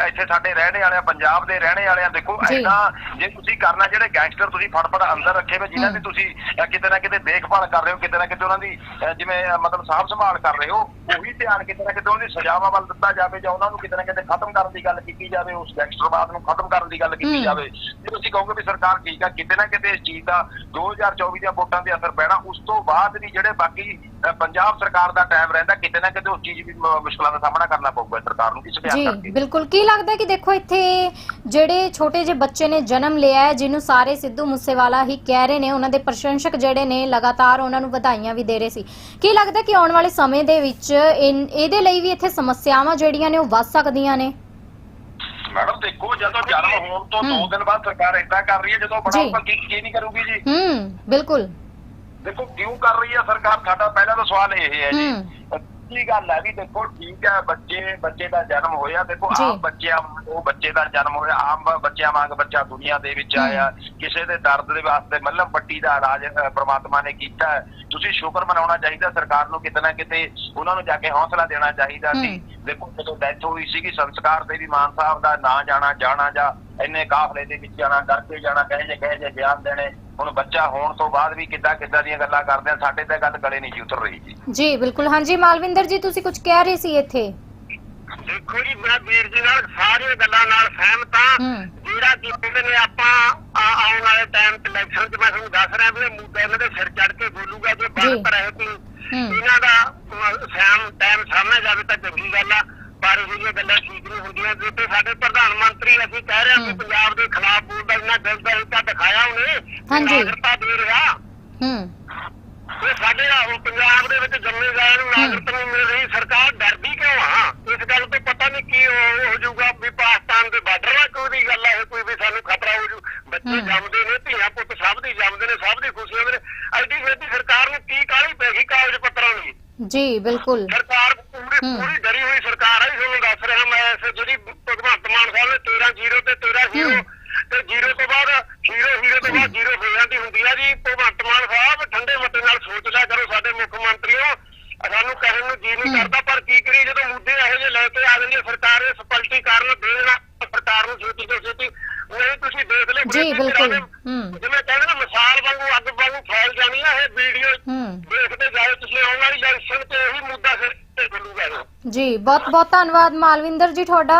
ਇੱਥੇ ਸਾਡੇ ਰਹਿਣੇ ਵਾਲੇ ਆ ਪੰਜਾਬ ਦੇ ਰਹਿਣੇ ਵਾਲੇ ਆ ਦੇਖੋ। ਐਦਾਂ ਜੇ ਤੁਸੀਂ ਕਰਨਾ ਜਿਹੜੇ ਗੈਂਗਸਟਰ ਤੁਸੀਂ ਫੜ ਫੜ ਅੰਦਰ ਰੱਖੇ ਵੇ ਜਿਨ੍ਹਾਂ ਦੀ। ਤੁਸੀਂ ਕਿਤੇ ਨਾ ਕਿਤੇ ਦੇਖਭਾਲ ਕਰ ਰਹੇ ਹੋ ਕਿਤੇ ਨਾ ਕਿਤੇ ਉਹਨਾਂ ਦੀ ਜਿਵੇਂ ਮਤਲਬ ਸਾਂਭ ਸੰਭਾਲ ਕਰ ਰਹੇ ਹੋ ਉਹੀ ਧਿਆਨ ਕਿਤੇ ਨਾ ਕਿਤੇ ਉਹਨਾਂ ਦੀ ਸਜ਼ਾਵਾਂ ਵੱਲ ਦਿੱਤਾ ਜਾਵੇ ਜਾਂ ਉਹਨਾਂ ਨੂੰ ਕਿਤੇ ਨਾ ਕਿਤੇ ਖਤਮ ਕਰਨ ਦੀ ਗੱਲ ਕੀਤੀ ਜਾਵੇ ਉਸ ਗੈਂਗਸਟਰਵਾਦ ਨੂੰ ਖਤਮ ਕਰਨ ਦੀ ਗੱਲ ਕੀਤੀ। ਜਾਵੇ। ਜੇ ਤੁਸੀਂ ਕਹੋਗੇ ਵੀ ਸਰਕਾਰ ਠੀਕ ਆ ਕਿਤੇ ਨਾ ਕਿਤੇ ਇਸ ਚੀਜ਼ ਦਾ 2024 ਦੀਆਂ ਵੋਟਾਂ ਤੇ ਅਸਰ ਪੈਣਾ ਉਸ ਤੋਂ ਬਾਅਦ ਵੀ ਜਿਹੜੇ ਬਾਕੀ ਪੰਜਾਬ ਸਰਕਾਰ ਦਾ ਟਾਈਮ ਰਹਿੰਦਾ ਕਿਤੇ ਨਾ ਕਿਤੇ ਉਸ ਚੀਜ਼ ਵੀ ਮ- ਮੁਸ਼ਕਲਾਂ ਦਾ ਸਾਹਮਣਾ ਕਰਨਾ ਪਊਗਾ ਸਰਕਾਰ ਨੂੰ ਇਸ ਬਿਆਨ ਜੀ ਕਰਕੇ। ਬਿਲਕੁਲ। ਕੀ ਲੱਗਦਾ ਕਿ ਦੇਖੋ ਇੱਥੇ ਜਿਹੜੇ ਛੋਟੇ ਜਿਹੇ ਬੱਚੇ ਨੇ ਜਨਮ ਲਿਆ ਹੈ ਜਿਹਨੂੰ ਸਾਰੇ ਸਿੱਧੂ ਮੂਸੇਵਾਲਾ ਹੀ ਕਹਿ ਰਹੇ ਨੇ ਉਹਨਾਂ ਦੇ ਪ੍ਰਸ਼ੰਸਕ ਜਿਹੜੇ ਨੇ ਲਗਾਤਾਰ ਉਹਨਾਂ ਨੂੰ ਵਧਾਈਆਂ ਵੀ ਦੇ ਰਹੇ ਸੀ। ਕੀ ਲੱਗਦਾ ਕਿ ਆਉਣ ਵਾਲੇ ਸਮੇਂ ਦੇ ਵਿੱਚ ਇਨ- ਇਹਦੇ ਲਈ ਵੀ ਇੱਥੇ ਸਮੱਸਿਆਵਾਂ ਜਿਹੜੀਆਂ ਨੇ ਉਹ ਵੱਧ ਸਕਦੀਆਂ ਨੇ ਮੈਡਮ ਦੇਖੋ ਜਦੋਂ ਜਨਮ ਹੋਣ ਤੋਂ ਹਮ। 2 ਦਿਨ ਬਾਅਦ ਸਰਕਾਰ ਏਦਾਂ ਕਰ ਰਹੀ ਹੈ ਜਦੋਂ। ਹੋਊਗਾ ਕੀ ਕੀ ਨਹੀਂ ਕਰੂਗੀ ਜੀ ਹੂੰ ਬਿਲਕੁਲ ਦੇਖੋ ਕਿਉਂ ਕਰ ਰਹੀ ਹੈ ਸਰਕਾਰ ਸਾਡਾ ਪਹਿਲਾ ਤਾਂ ਸਵਾਲ ਇਹ ਹੈ ਜੀ ਹੂੰ। ਕੀ ਗੱਲ ਹੈ ਵੀ ਦੇਖੋ ਠੀਕ ਹੈ ਬੱਚੇ ਬੱਚੇ ਦਾ ਜਨਮ ਹੋਇਆ। ਦੇਖੋ ਜੀ। ਆਮ ਬੱਚਿਆਂ ਵਾਂਗ ਉਹ ਬੱਚੇ ਦਾ ਜਨਮ ਹੋਇਆ। ਆਮ ਬ- ਬੱਚਿਆਂ ਵਾਂਗ ਬੱਚਾ ਦੁਨੀਆ ਦੇ ਵਿੱਚ। ਆਇਆ। ਕਿਸੇ ਦੇ ਦਰਦ ਦੇ ਵਾਸਤੇ ਮੱਲਮ ਪੱਟੀ ਦਾ ਇਲਾਜ ਅ, ਪ੍ਰਮਾਤਮਾ ਨੇ ਕੀਤਾ। ਹੈ। ਤੁਸੀਂ ਸ਼ੁਕਰ ਮਨਾਉਣਾ ਚਾਹੀਦਾ। ਸਰਕਾਰ ਨੂੰ ਕਿਤੇ ਨਾ ਕਿਤੇ ਉਹਨਾਂ ਨੂੰ ਜਾ ਕੇ ਹੌਸਲਾ ਦੇਣਾ ਚਾਹੀਦਾ ਸੀ। ਦੇਖੋ ਜਦੋਂ ਡੈਥ ਹੋਈ ਸੀਗੀ ਸੰਸਕਾਰ ਤੇ ਵੀ ਮਾਨ ਸਾਹਿਬ ਦਾ ਨਾਂ ਜਾਣਾ ਜਾਣਾ ਜਾਂ ਇੰਨੇ ਕਾਫਲੇ ਦੇ ਵਿੱਚ ਜਾਣਾ ਡਰ ਕੇ ਜਾਣਾ ਕਹੇ ਜੇ ਕਹੇ ਜੇ ਬਿਆਨ ਦੇਣੇ। ਹੁਣ ਬੱਚਾ ਹੋਣ ਤੋਂ ਬਾਅਦ ਵੀ ਕਿੱਦਾਂ ਕਿੱਦਾਂ ਦੀਆਂ ਗੱਲਾਂ ਕਰਦੇ ਆ ਸਾਡੇ ਤੇ ਗੱਲ ਗਲੇ ਨਹੀਂ ਜੀ ਉਤਰ ਰਹੀ ਜੀ। ਜੀ ਬਿਲਕੁਲ। ਹਾਂਜੀ ਮਾਲਵਿੰਦਰ ਜੀ ਤੁਸੀਂ ਕੁਝ ਕਹਿ ਰਹੇ ਸੀ ਇੱਥੇ? ਦੇਖੋ ਜੀ ਮੈਂ ਵੀਰ ਜੀ ਨਾਲ ਸਾਰੀਆਂ ਗੱਲਾਂ ਨਾਲ ਸਹਿਮਤ ਹਾਂ। ਹੂੰ। ਜਿਹੜਾ ਕੀ ਕਹਿੰਦੇ ਨੇ ਆਪਾਂ ਆ- ਆਉਣ ਵਾਲੇ ਟਾਈਮ ਤੇ ਇਲੈਕਸ਼ਨ 'ਚ ਮੈਂ ਤੁਹਾਨੂੰ ਦੱਸ ਰਿਹਾ ਵੀ ਇਹ ਮੁੱਦਾ ਇਹਨਾਂ ਦੇ ਸਿਰ ਚੜ ਕੇ ਬੋਲੂਗਾ ਜੇ ਜੀ। ਬਾਤ ਰਹੇ ਕੋਈ ਹੂੰ। ਇਹਨਾਂ ਦਾ ਸੈਮ ਟਾਈਮ ਸਾਹਮਣੇ ਜਾਵੇ ਤਾਂ ਚੰਗੀ ਗੱਲ ਆ। ਪਰ ਜਿਹੀਆਂ ਗੱਲਾਂ ਠੀਕ ਨਹੀਂ ਹੁੰਦੀਆਂ ਜੇ ਤੇ ਸਾਡੇ ਪ੍ਰਧਾਨ ਮੰਤਰੀ ਅਸੀਂ ਕਹਿ ਰਹੇ ਹਾਂ ਕਿ ਹੂੰ। ਪੰਜਾਬ ਦੇ ਖਿਲਾਫ ਬੋਲਦਾ ਇੰਨਾ ਦਿਲ ਦਾ ਹਿੱਸਾ ਦਿਖਾਇਆ ਉਹਨੇ ਹਾਂਜੀ। ਨਾਗਰਿਕਤਾ ਦੇ ਰਿਹਾ ਹੂੰ ਇਹ ਸਾਡੇ ਆ ਹੁਣ ਪੰਜਾਬ ਦੇ ਵਿੱਚ ਜੰਮੇ ਗਏ ਨੂੰ ਨਾਗਰਿਕਤਾ ਨਹੀਂ ਮਿਲ ਰਹੀ ਸਰਕਾਰ ਡਰਦੀ ਕਿਉਂ ਆ ਇਸ ਗੱਲ ਤੋਂ ਪਤਾ ਨਹੀਂ ਕੀ ਹੋ ਹੋ ਜਾਊਗਾ ਵੀ ਪਾਕਿਸਤਾਨ ਦੇ ਬਾਰਡਰ ਨਾਲ ਕੋਈ ਦੀ ਗੱਲ ਇਹ ਕੋਈ ਵੀ ਸਾਨੂੰ ਖਤਰਾ ਹੋ ਜੂ ਬੱਚੇ ਹੂੰ। ਜੰਮਦੇ ਨੇ ਧੀਆਂ ਪੁੱਤ ਸਭ ਦੀ ਜੰਮਦੇ ਨੇ ਸਭ ਦੀ ਖੁਸ਼ੀਆਂ ਨੇ ਐਡੀ ਛੇਤੀ ਸਰਕਾਰ ਨੂੰ ਕੀ ਕਾਹਲੀ ਪੈ ਗਈ ਕਾਗਜ਼ ਪੱਤਰਾਂ ਦੀ ਜੀ ਬਿਲਕੁਲ ਸਰਕਾਰ ਪੂਰੀ ਹੂੰ। ਪੂਰੀ ਡਰੀ ਹੋਈ ਸਰਕਾਰ ਹੈ ਤੁਹਾਨੂੰ ਦੱਸ ਰਿਹਾ ਮੈਂ ਇਸ ਜਿਹੜੀ ਭਗਵੰਤ ਮਾਨ ਸਾਹਿਬ ਨੇ 13 13 ਜ਼ੀਰੋ। ਤੇ ਜ਼ੀਰੋ ਤੋਂ ਬਾਅਦ ਜ਼ੀਰੋ ਜ਼ੀਰੋ ਤੋਂ ਬਾਅਦ ਜ਼ੀਰੋ ਹੋ ਜਾਂਦੀ ਹੁੰਦੀ ਆ ਜੀ ਭਗਵੰਤ ਮਾਨ ਸਾਹਿਬ ਠੰਡੇ ਮੱਤੇ ਨਾਲ ਸੋਚ ਲਿਆ ਕਰੋ ਸਾਡੇ ਮੁੱਖ ਮੰਤਰੀਓ ਸਾਨੂੰ ਕਹਿਣ ਨੂੰ ਜੀ ਨਹੀਂ। ਕਰਦਾ ਪਰ ਕੀ ਕਰੀਏ ਜਦੋਂ ਮੁੱਦੇ ਇਹੋ ਜਿਹੇ ਲੈ ਕੇ ਆ ਜਾਂਦੀ ਸਰਕਾਰ ਇਸ ਸਪਸ਼ਟੀਕਰਨ ਦੇਣਾ ਸਰਕਾਰ ਨੂੰ ਛੇਤੀ ਤੋਂ ਛੇਤੀ ਨਹੀਂ ਤੁਸੀਂ ਦੇਖ ਲਿਓ ਜੀ, ਬਿਲਕੁਲ। ਜਿਵੇਂ ਕਹਿੰਦੇ ਨਾ ਮਿਸਾਲ ਵਾਂਗੂ ਅੱਗ ਵਾਂਗੂ ਫੈਲ ਜਾਣੀ ਆ ਇਹ ਵੀਡੀਓ ਦੇਖਦੇ ਜਾਓ ਤੁਸੀਂ ਆਉਣ ਵਾਲੀ ਇਲੈਕਸ਼ਨ ਤੇ ਇਹੀ ਮੁੱਦਾ ਸਿਰ ਤੇ। ਜੀ ਬਹੁਤ ਬਹੁਤ ਧੰਨਵਾਦ ਮਾਲਵਿੰਦਰ ਜੀ ਤੁਹਾਡਾ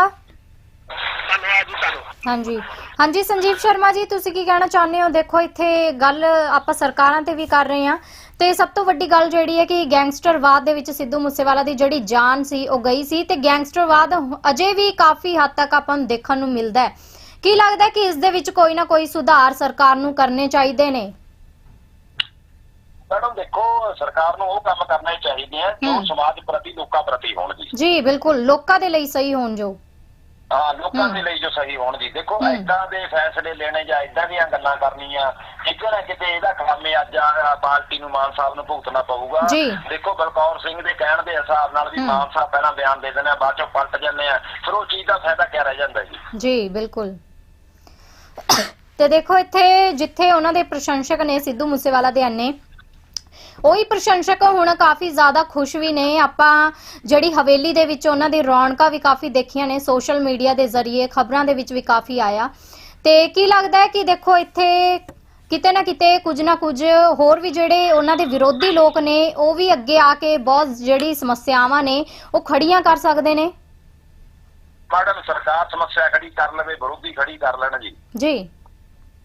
ਹਾਂਜੀ। ਹਾਂਜੀ ਸੰਜੀਵ ਸ਼ਰਮਾ ਜੀ ਤੁਸੀਂ ਕੀ ਕਹਿਣਾ ਚਾਹੁੰਦੇ ਹੋ? ਦੇਖੋ ਇੱਥੇ ਗੱਲ ਆਪਾਂ ਸਰਕਾਰਾਂ ਤੇ ਵੀ ਕਰ ਰਹੇ ਹਾਂ। ਤੇ ਸਭ ਤੋਂ ਵੱਡੀ ਗੱਲ ਜਿਹੜੀ ਹੈ ਕਿ ਗੈਂਗਸਟਰਵਾਦ ਦੇ ਵਿੱਚ ਸਿੱਧੂ ਮੂਸੇਵਾਲਾ ਦੀ ਜਿਹੜੀ ਜਾਨ ਸੀ ਉਹ ਗਈ ਸੀ। ਤੇ ਗੈਂਗਸਟਰਵਾਦ ਅਜੇ ਵੀ ਕਾਫੀ ਹੱਦ ਤੱਕ ਆਪਾਂ ਨੂੰ ਦੇਖਣ ਨੂੰ ਮਿਲਦਾ ਹੈ। ਕੀ ਲੱਗਦਾ ਹੈ ਕਿ ਇਸ ਦੇ ਵਿੱਚ ਕੋਈ ਨਾ ਕੋਈ ਸੁਧਾਰ ਸਰਕਾਰ ਨੂੰ ਕਰਨੇ ਚਾਹੀਦੇ ਨੇ? ਮੈਡਮ ਦੇਖੋ ਸਰਕਾਰ ਨੂੰ ਉਹ ਕੰਮ ਕਰਨੇ ਚਾਹੀਦੇ ਆ ਜੋ। ਸਮਾਜ ਪ੍ਰਤੀ ਲੋਕਾਂ ਪ੍ਰਤੀ ਹੋਣ ਜੀ ਜੀ ਬਿਲਕੁਲ। ਲੋਕਾਂ ਦੇ ਲਈ ਸਹੀ ਹੋਣ ਜੋ। ਹਾਂ ਲੋਕਾਂ। ਦੇ ਲਈ ਜੋ ਸਹੀ ਹੋਣ ਦੀ ਦੇਖੋ। ਏਦਾਂ ਦੇ ਫੈਸਲੇ ਲੈਣੇ ਜਾਂ ਏਦਾਂ ਦੀਆਂ ਗੱਲਾਂ ਕਰਨੀਆਂ ਕਿਤੇ ਨਾ ਕਿਤੇ ਇਹਦਾ ਖਾਮੇ ਅੱਜ ਪਾਰਟੀ ਨੂੰ ਮਾਨ ਸਾਹਿਬ ਨੂੰ ਭੁਗਤਣਾ ਪਊਗਾ। ਦੇਖੋ ਬਲਕੌਰ ਸਿੰਘ ਦੇ ਕਹਿਣ ਦੇ ਹਿਸਾਬ ਨਾਲ ਵੀ। ਮਾਨ ਸਾਹਿਬ ਪਹਿਲਾਂ ਬਿਆਨ ਦੇ ਦਿੰਦੇ ਆ ਬਾਅਦ ਚੋਂ ਪਲਟ ਜਾਂਦੇ ਆ ਫਿਰ ਉਹ ਚੀਜ਼ ਦਾ ਫਾਇਦਾ ਕਿਆ ਰਹਿ ਜਾਂਦਾ ਜੀ ਜੀ ਬਿਲਕੁਲ ਤੇ ਦੇਖੋ ਇੱਥੇ ਜਿੱਥੇ ਉਹਨਾਂ ਦੇ ਪ੍ਰਸ਼ੰਸਕ ਨੇ ਸਿੱਧੂ ਮੂਸੇਵਾਲਾ ਦੇ ਅੰਨੇ ਉਹੀ ਪ੍ਰਸ਼ੰਸਕ ਹੁਣ ਕਾਫੀ ਜ਼ਿਆਦਾ ਖੁਸ਼ ਵੀ ਨੇ। ਆਪਾਂ ਜਿਹੜੀ ਹਵੇਲੀ ਦੇ ਵਿੱਚ ਉਹਨਾਂ ਦੀ ਰੌਣਕਾਂ ਵੀ ਕਾਫੀ ਦੇਖੀਆਂ ਨੇ ਸੋਸ਼ਲ ਮੀਡੀਆ ਦੇ ਜ਼ਰੀਏ ਖਬਰਾਂ ਦੇ ਵਿੱਚ ਵੀ ਕਾਫੀ ਆਇਆ। ਤੇ ਕੀ ਲੱਗਦਾ ਹੈ ਕਿ ਦੇਖੋ ਇੱਥੇ ਕਿਤੇ ਨਾ ਕਿਤੇ ਕੁਝ ਨਾ ਕੁਝ ਹੋਰ ਵੀ ਜਿਹੜੇ ਉਹਨਾਂ ਦੇ ਵਿਰੋਧੀ ਲੋਕ ਨੇ ਉਹ ਵੀ ਅੱਗੇ ਆ ਕੇ ਬਹੁਤ ਜਿਹੜੀ ਸਮੱਸਿਆਵਾਂ ਨੇ ਉਹ ਖੜੀਆਂ ਕਰ ਸਕਦੇ ਨੇ? ਮੈਡਮ ਸਰਕਾਰ ਸਮੱਸਿਆ ਖੜੀ ਕਰ ਲਵੇ ਵਿਰੋਧੀ ਖੜੀ ਕਰ ਲੈਣ ਜੀ। ਜੀ।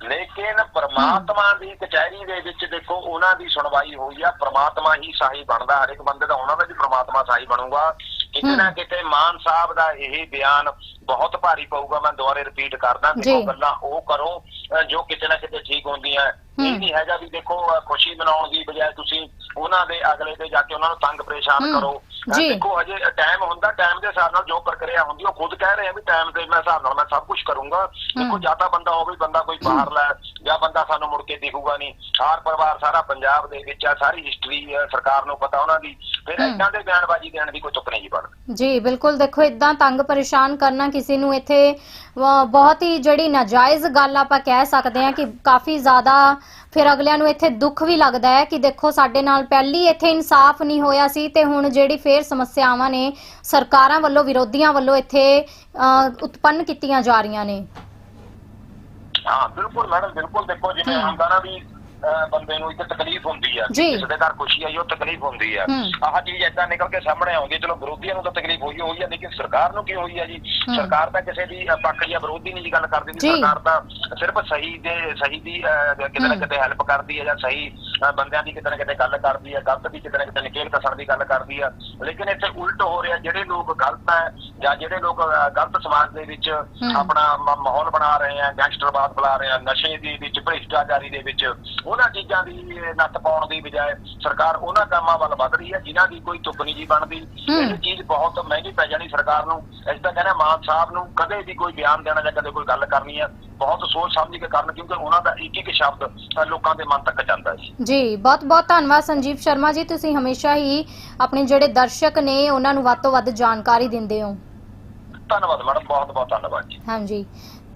ਲੇਕਿਨ ਪ੍ਰਮਾਤਮਾ ਦੀ ਕਚਹਿਰੀ ਦੇ ਵਿੱਚ ਦੇਖੋ ਉਹਨਾਂ ਦੀ ਸੁਣਵਾਈ ਹੋਈ ਆ। ਪ੍ਰਮਾਤਮਾ ਹੀ ਸਾਹੀ ਬਣਦਾ ਹਰ ਇੱਕ ਬੰਦੇ ਦਾ ਉਹਨਾਂ ਦਾ ਵੀ ਪ੍ਰਮਾਤਮਾ ਸਾਹੀ ਬਣੂਗਾ। ਕਿਤੇ ਨਾ। ਕਿਤੇ ਮਾਨ ਸਾਹਿਬ ਦਾ ਇਹ ਬਿਆਨ ਬਹੁਤ ਭਾਰੀ ਪਊਗਾ ਮੈਂ ਦੁਬਾਰੇ ਰਿਪੀਟ ਕਰਦਾ। ਦੇਖੋ ਗੱਲਾਂ ਉਹ ਕਰੋ ਜੋ ਕਿਤੇ ਨਾ ਕਿਤੇ ਠੀਕ ਹੁੰਦੀਆਂ ਇਹ। ਨਹੀਂ ਹੈਗਾ ਵੀ ਦੇਖੋ ਖੁਸ਼ੀ ਮਨਾਉਣ ਦੀ ਬਜਾਏ ਤੁਸੀਂ ਉਹਨਾਂ ਦੇ ਅਗਲੇ ਤੇ ਜਾ ਕੇ ਉਹਨਾਂ ਨੂੰ ਤੰਗ ਪਰੇਸ਼ਾਨ। ਕਰੋ। ਦੇਖੋ ਹਜੇ ਟਾਈਮ ਹੁੰਦਾ ਟਾਈਮ ਦੇ ਹਿਸਾਬ ਨਾਲ ਜੋ ਪ੍ਰਕਿਰਿਆ ਹੁੰਦੀ ਉਹ ਖੁਦ ਕਹਿ ਰਹੇ ਆ ਵੀ ਟਾਈਮ ਦੇ ਮੈਂ ਹਿਸਾਬ ਨਾਲ ਮੈਂ ਸਭ ਕੁਝ ਕਰੂੰਗਾ ਦੇਖੋ ਜਾਂ ਤਾਂ ਬੰਦਾ ਹੋਵੇ ਬੰਦਾ ਕੋਈ ਬਾਹਰ ਲੈ ਜਾਂ ਬੰਦਾ ਸਾਨੂੰ ਮੁੜ ਕੇ ਦਿਖੂਗਾ ਨਹੀਂ। ਸਾਰ ਪਰਿਵਾਰ ਸਾਰਾ ਪੰਜਾਬ ਦੇ ਵਿੱਚ ਆ ਸਾਰੀ ਹਿਸਟਰੀ ਸਰਕਾਰ ਨੂੰ ਪਤਾ ਉਹਨਾਂ ਦੀ। ਫਿਰ। ਇਦਾਂ ਦੇ ਬਿਆਨਬਾਜ਼ੀ ਦੇਣ ਦੀ ਕੋਈ ਤੁਕ ਨਹੀਂ ਬਣਦੀ। ਜੀ ਬਿਲਕੁਲ ਦੇਖੋ ਇਦਾਂ ਤੰਗ ਪਰੇਸ਼ਾਨ ਕਰਨਾ ਕਿਸੇ ਨੂੰ ਇੱਥੇ ਬਹੁਤ ਹੀ ਜਿਹੜੀ ਨਾਜਾਇਜ਼ ਗੱਲ ਆਪਾਂ ਕਹਿ ਸਕਦੇ ਹਾਂ ਕਿ ਕਾਫੀ ਜ਼ਿਆਦਾ ਫਿਰ ਅਗਲਿਆਂ ਨੂੰ ਇੱਥੇ ਦੁੱਖ ਵੀ ਲੱਗਦਾ ਹੈ ਕਿ ਦੇਖੋ ਸਾਡੇ ਨਾਲ ਪਹਿਲੀ ਇੱਥੇ ਇਨਸਾਫ ਨਹੀਂ ਹੋਇਆ ਸੀ ਤੇ ਹੁਣ ਜਿਹੜੀ ਫੇਰ ਸਮੱਸਿਆਵਾਂ ਨੇ ਸਰਕਾਰਾਂ ਵੱਲੋਂ ਵਿਰੋਧੀਆਂ ਵੱਲੋਂ ਇੱਥੇ ਉਤਪੰਨ ਕੀਤੀਆਂ ਜਾ ਰਹੀਆਂ ਨੇ। ਹਾਂ ਬਿਲਕੁਲ ਮੈਡਮ ਬਿਲਕੁਲ ਦੇਖੋ ਜਿਵੇਂ। ਹੁੰਦਾ ਨਾ ਵੀ ਬੰਦੇ ਨੂੰ ਇੱਕ ਤਕਲੀਫ ਹੁੰਦੀ ਆ। ਕਿਸੇ ਦੇ ਘਰ ਖੁਸ਼ੀ ਆਈ ਉਹ ਤਕਲੀਫ ਹੁੰਦੀ ਆ। ਆਹ ਚੀਜ਼ ਏਦਾਂ ਨਿਕਲ ਕੇ ਸਾਹਮਣੇ ਆਉਂਦੀ। ਚਲੋ ਵਿਰੋਧੀਆਂ ਨੂੰ ਤਾਂ ਤਕਲੀਫ ਹੋਈ ਹੋਈ ਆ ਲੇਕਿਨ ਸਰਕਾਰ ਨੂੰ ਕੀ ਹੋਈ ਆ ਜੀ। ਸਰਕਾਰ ਤਾਂ ਕਿਸੇ ਦੀ ਪੱਖ ਜਾਂ ਵਿਰੋਧੀ ਨਹੀਂ ਜੀ ਗੱਲ ਕਰਦੀ। ਸਰਕਾਰ ਤਾਂ ਸਿਰਫ ਸਹੀ ਦੇ ਸਹੀ ਦੀ ਕਿਤੇ ਨਾ। ਕਿਤੇ ਹੈਲਪ ਕਰਦੀ ਹੈ ਜਾਂ ਸਹੀ ਬੰਦਿਆਂ ਦੀ ਕਿਤੇ ਨਾ ਕਿਤੇ ਗੱਲ ਕਰਦੀ ਹੈ ਗਲਤ ਦੀ ਕਿਤੇ ਨਾ ਕਿਤੇ ਨਿਕੇਲ ਕਸਣ ਦੀ ਗੱਲ ਕਰਦੀ ਆ ਲੇਕਿਨ ਇੱਥੇ ਉਲਟ ਹੋ ਰਿਹਾ ਜਿਹੜੇ ਲੋਕ ਗਲਤ ਹੈ ਜਾਂ ਜਿਹੜੇ ਲੋਕ ਗਲਤ ਸਮਾਜ ਦੇ ਵਿੱਚ। ਆਪਣਾ ਮਾਹੌਲ ਬਣਾ ਰਹੇ ਆ ਗੈਂਗਸਟਰਵਾਦ ਬਣਾ ਰਹੇ ਆ ਨਸ਼ੇ ਦੀ ਵਿੱਚ ਭ੍ਰਿਸ਼ਟਾਚਾਰੀ ਦੇ ਵਿੱਚ ਉਹਨਾਂ ਚੀਜ਼ਾਂ ਦੀ ਨੱਥ ਪਾਉਣ ਦੀ ਬਜਾਏ ਸਰਕਾਰ ਉਹਨਾਂ ਕੰਮਾਂ ਵੱਲ ਵੱਧ ਰਹੀ ਹੈ ਜਿਨ੍ਹਾਂ ਦੀ ਕੋਈ ਤੁਕ ਨਹੀਂ ਜੀ ਬਣਦੀ। ਇਹ ਚੀਜ਼ ਬਹੁਤ ਮਹਿੰਗੀ ਪੈ ਜਾਣੀ ਸਰਕਾਰ ਨੂੰ ਇਸ ਤਾਂ ਕਹਿੰਦਾ ਮਾਨ ਸਾਹਿਬ ਨੂੰ ਕਦੇ ਵੀ ਕੋਈ ਬਿਆਨ ਦੇਣਾ ਜਾਂ ਕਦੇ ਕੋਈ ਗੱਲ ਕਰਨੀ ਹੈ ਬਹੁਤ ਸੋਚ ਸਮਝ ਕੇ ਕਰਨ ਕਿਉਂਕਿ ਉਹਨਾਂ ਦਾ ਇੱਕ ਇੱਕ ਸ਼ਬਦ ਲੋਕਾਂ ਦੇ ਮਨ ਤੱਕ ਜਾਂਦਾ ਹੈ ਜੀ ਬਹੁਤ ਬਹੁਤ ਧੰਨਵਾਦ ਸੰਜੀਵ ਸ਼ਰਮਾ ਜੀ ਤੁਸੀਂ ਹਮੇਸ਼ਾ ਹੀ ਆਪਣੇ ਜਿਹੜੇ ਦਰਸ਼ਕ ਨੇ ਉਹਨਾਂ ਨੂੰ ਵੱਧ ਤੋਂ ਵੱਧ ਜਾਣਕਾਰੀ ਦਿੰਦੇ ਹੋ। ਧੰਨਵਾਦ ਮੈਡਮ ਬਹੁਤ ਬਹੁਤ ਧੰਨਵਾਦ ਜੀ। ਹਾਂਜੀ।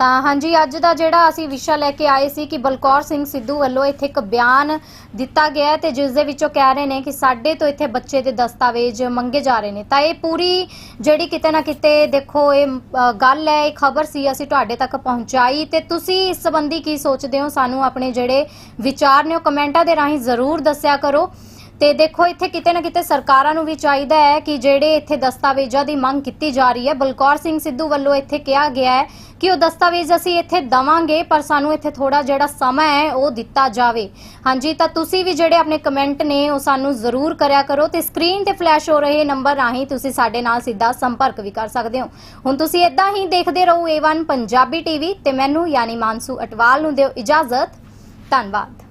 ਤਾਂ ਹਾਂਜੀ ਅੱਜ ਦਾ ਜਿਹੜਾ ਅਸੀਂ ਵਿਸ਼ਾ ਲੈ ਕੇ ਆਏ ਸੀ ਕਿ ਬਲਕੌਰ ਸਿੰਘ ਸਿੱਧੂ ਵੱਲੋਂ ਇੱਥੇ ਇੱਕ ਬਿਆਨ ਦਿੱਤਾ ਗਿਆ ਹੈ ਤੇ ਜਿਸ ਦੇ ਵਿੱਚੋਂ ਕਹਿ ਰਹੇ ਨੇ ਕਿ ਸਾਡੇ ਤੋਂ ਇੱਥੇ ਬੱਚੇ ਦੇ ਦਸਤਾਵੇਜ਼ ਮੰਗੇ ਜਾ ਰਹੇ ਨੇ। ਤਾਂ ਇਹ ਪੂਰੀ ਜਿਹੜੀ ਕਿਤੇ ਨਾ ਕਿਤੇ ਦੇਖੋ ਇਹ ਅ, ਗੱਲ ਹੈ ਇਹ ਖਬਰ ਸੀ ਅਸੀਂ ਤੁਹਾਡੇ ਤੱਕ ਪਹੁੰਚਾਈ। ਤੇ ਤੁਸੀਂ ਇਸ ਸੰਬੰਧੀ ਕੀ ਸੋਚਦੇ ਹੋ? ਸਾਨੂੰ ਆਪਣੇ ਜਿਹੜੇ ਵਿਚਾਰ ਨੇ ਉਹ ਕਮੈਂਟਾਂ ਦੇ ਰਾਹੀਂ ਜ਼ਰੂਰ ਦੱਸਿਆ ਕਰੋ। ਤੇ ਦੇਖੋ, ਇੱਥੇ ਕਿਤੇ ਨਾ ਕਿਤੇ ਸਰਕਾਰਾਂ ਨੂੰ ਵੀ ਚਾਹੀਦਾ ਹੈ ਕਿ ਜਿਹੜੇ ਇੱਥੇ ਦਸਤਾਵੇਜ਼ਾਂ ਦੀ ਮੰਗ ਕੀਤੀ ਜਾ ਰਹੀ ਹੈ, ਬਲਕੌਰ ਸਿੰਘ ਸਿੱਧੂ ਵੱਲੋਂ ਇੱਥੇ ਕਿਹਾ ਗਿਆ ਹੈ ਕਿ ਉਹ ਦਸਤਾਵੇਜ਼ ਅਸੀਂ ਇੱਥੇ ਦਵਾਂਗੇ, ਪਰ ਸਾਨੂੰ ਇੱਥੇ ਥੋੜਾ ਜਿਹੜਾ ਸਮਾਂ ਹੈ, ਉਹ ਦਿੱਤਾ ਜਾਵੇ। ਹਾਂਜੀ, ਤਾਂ ਤੁਸੀਂ ਵੀ ਜਿਹੜੇ ਆਪਣੇ ਕਮੈਂਟ ਨੇ, ਉਹ ਸਾਨੂੰ ਜ਼ਰੂਰ ਕਰਿਆ ਕਰੋ ਤੇ ਸਕਰੀਨ ਤੇ ਫਲੈਸ਼ ਹੋ ਰਹੇ ਨੰਬਰ ਰਾਹੀਂ ਤੁਸੀਂ ਸਾਡੇ ਨਾਲ ਸਿੱਧਾ ਸੰਪਰਕ ਵੀ ਕਰ ਸਕਦੇ ਹੋ। ਹੁਣ ਤੁਸੀਂ ਇਦਾਂ ਹੀ ਦੇਖਦੇ ਰਹੋ A1 ਪੰਜਾਬੀ ਟੀਵੀ ਤੇ ਮੈਨੂੰ, ਯਾਨੀ ਮਾਨਸੂ ਅਟਵਾਲ ਨੂੰ ਦਿਓ ਇਜਾਜ਼ਤ। ਧੰਨਵਾਦ।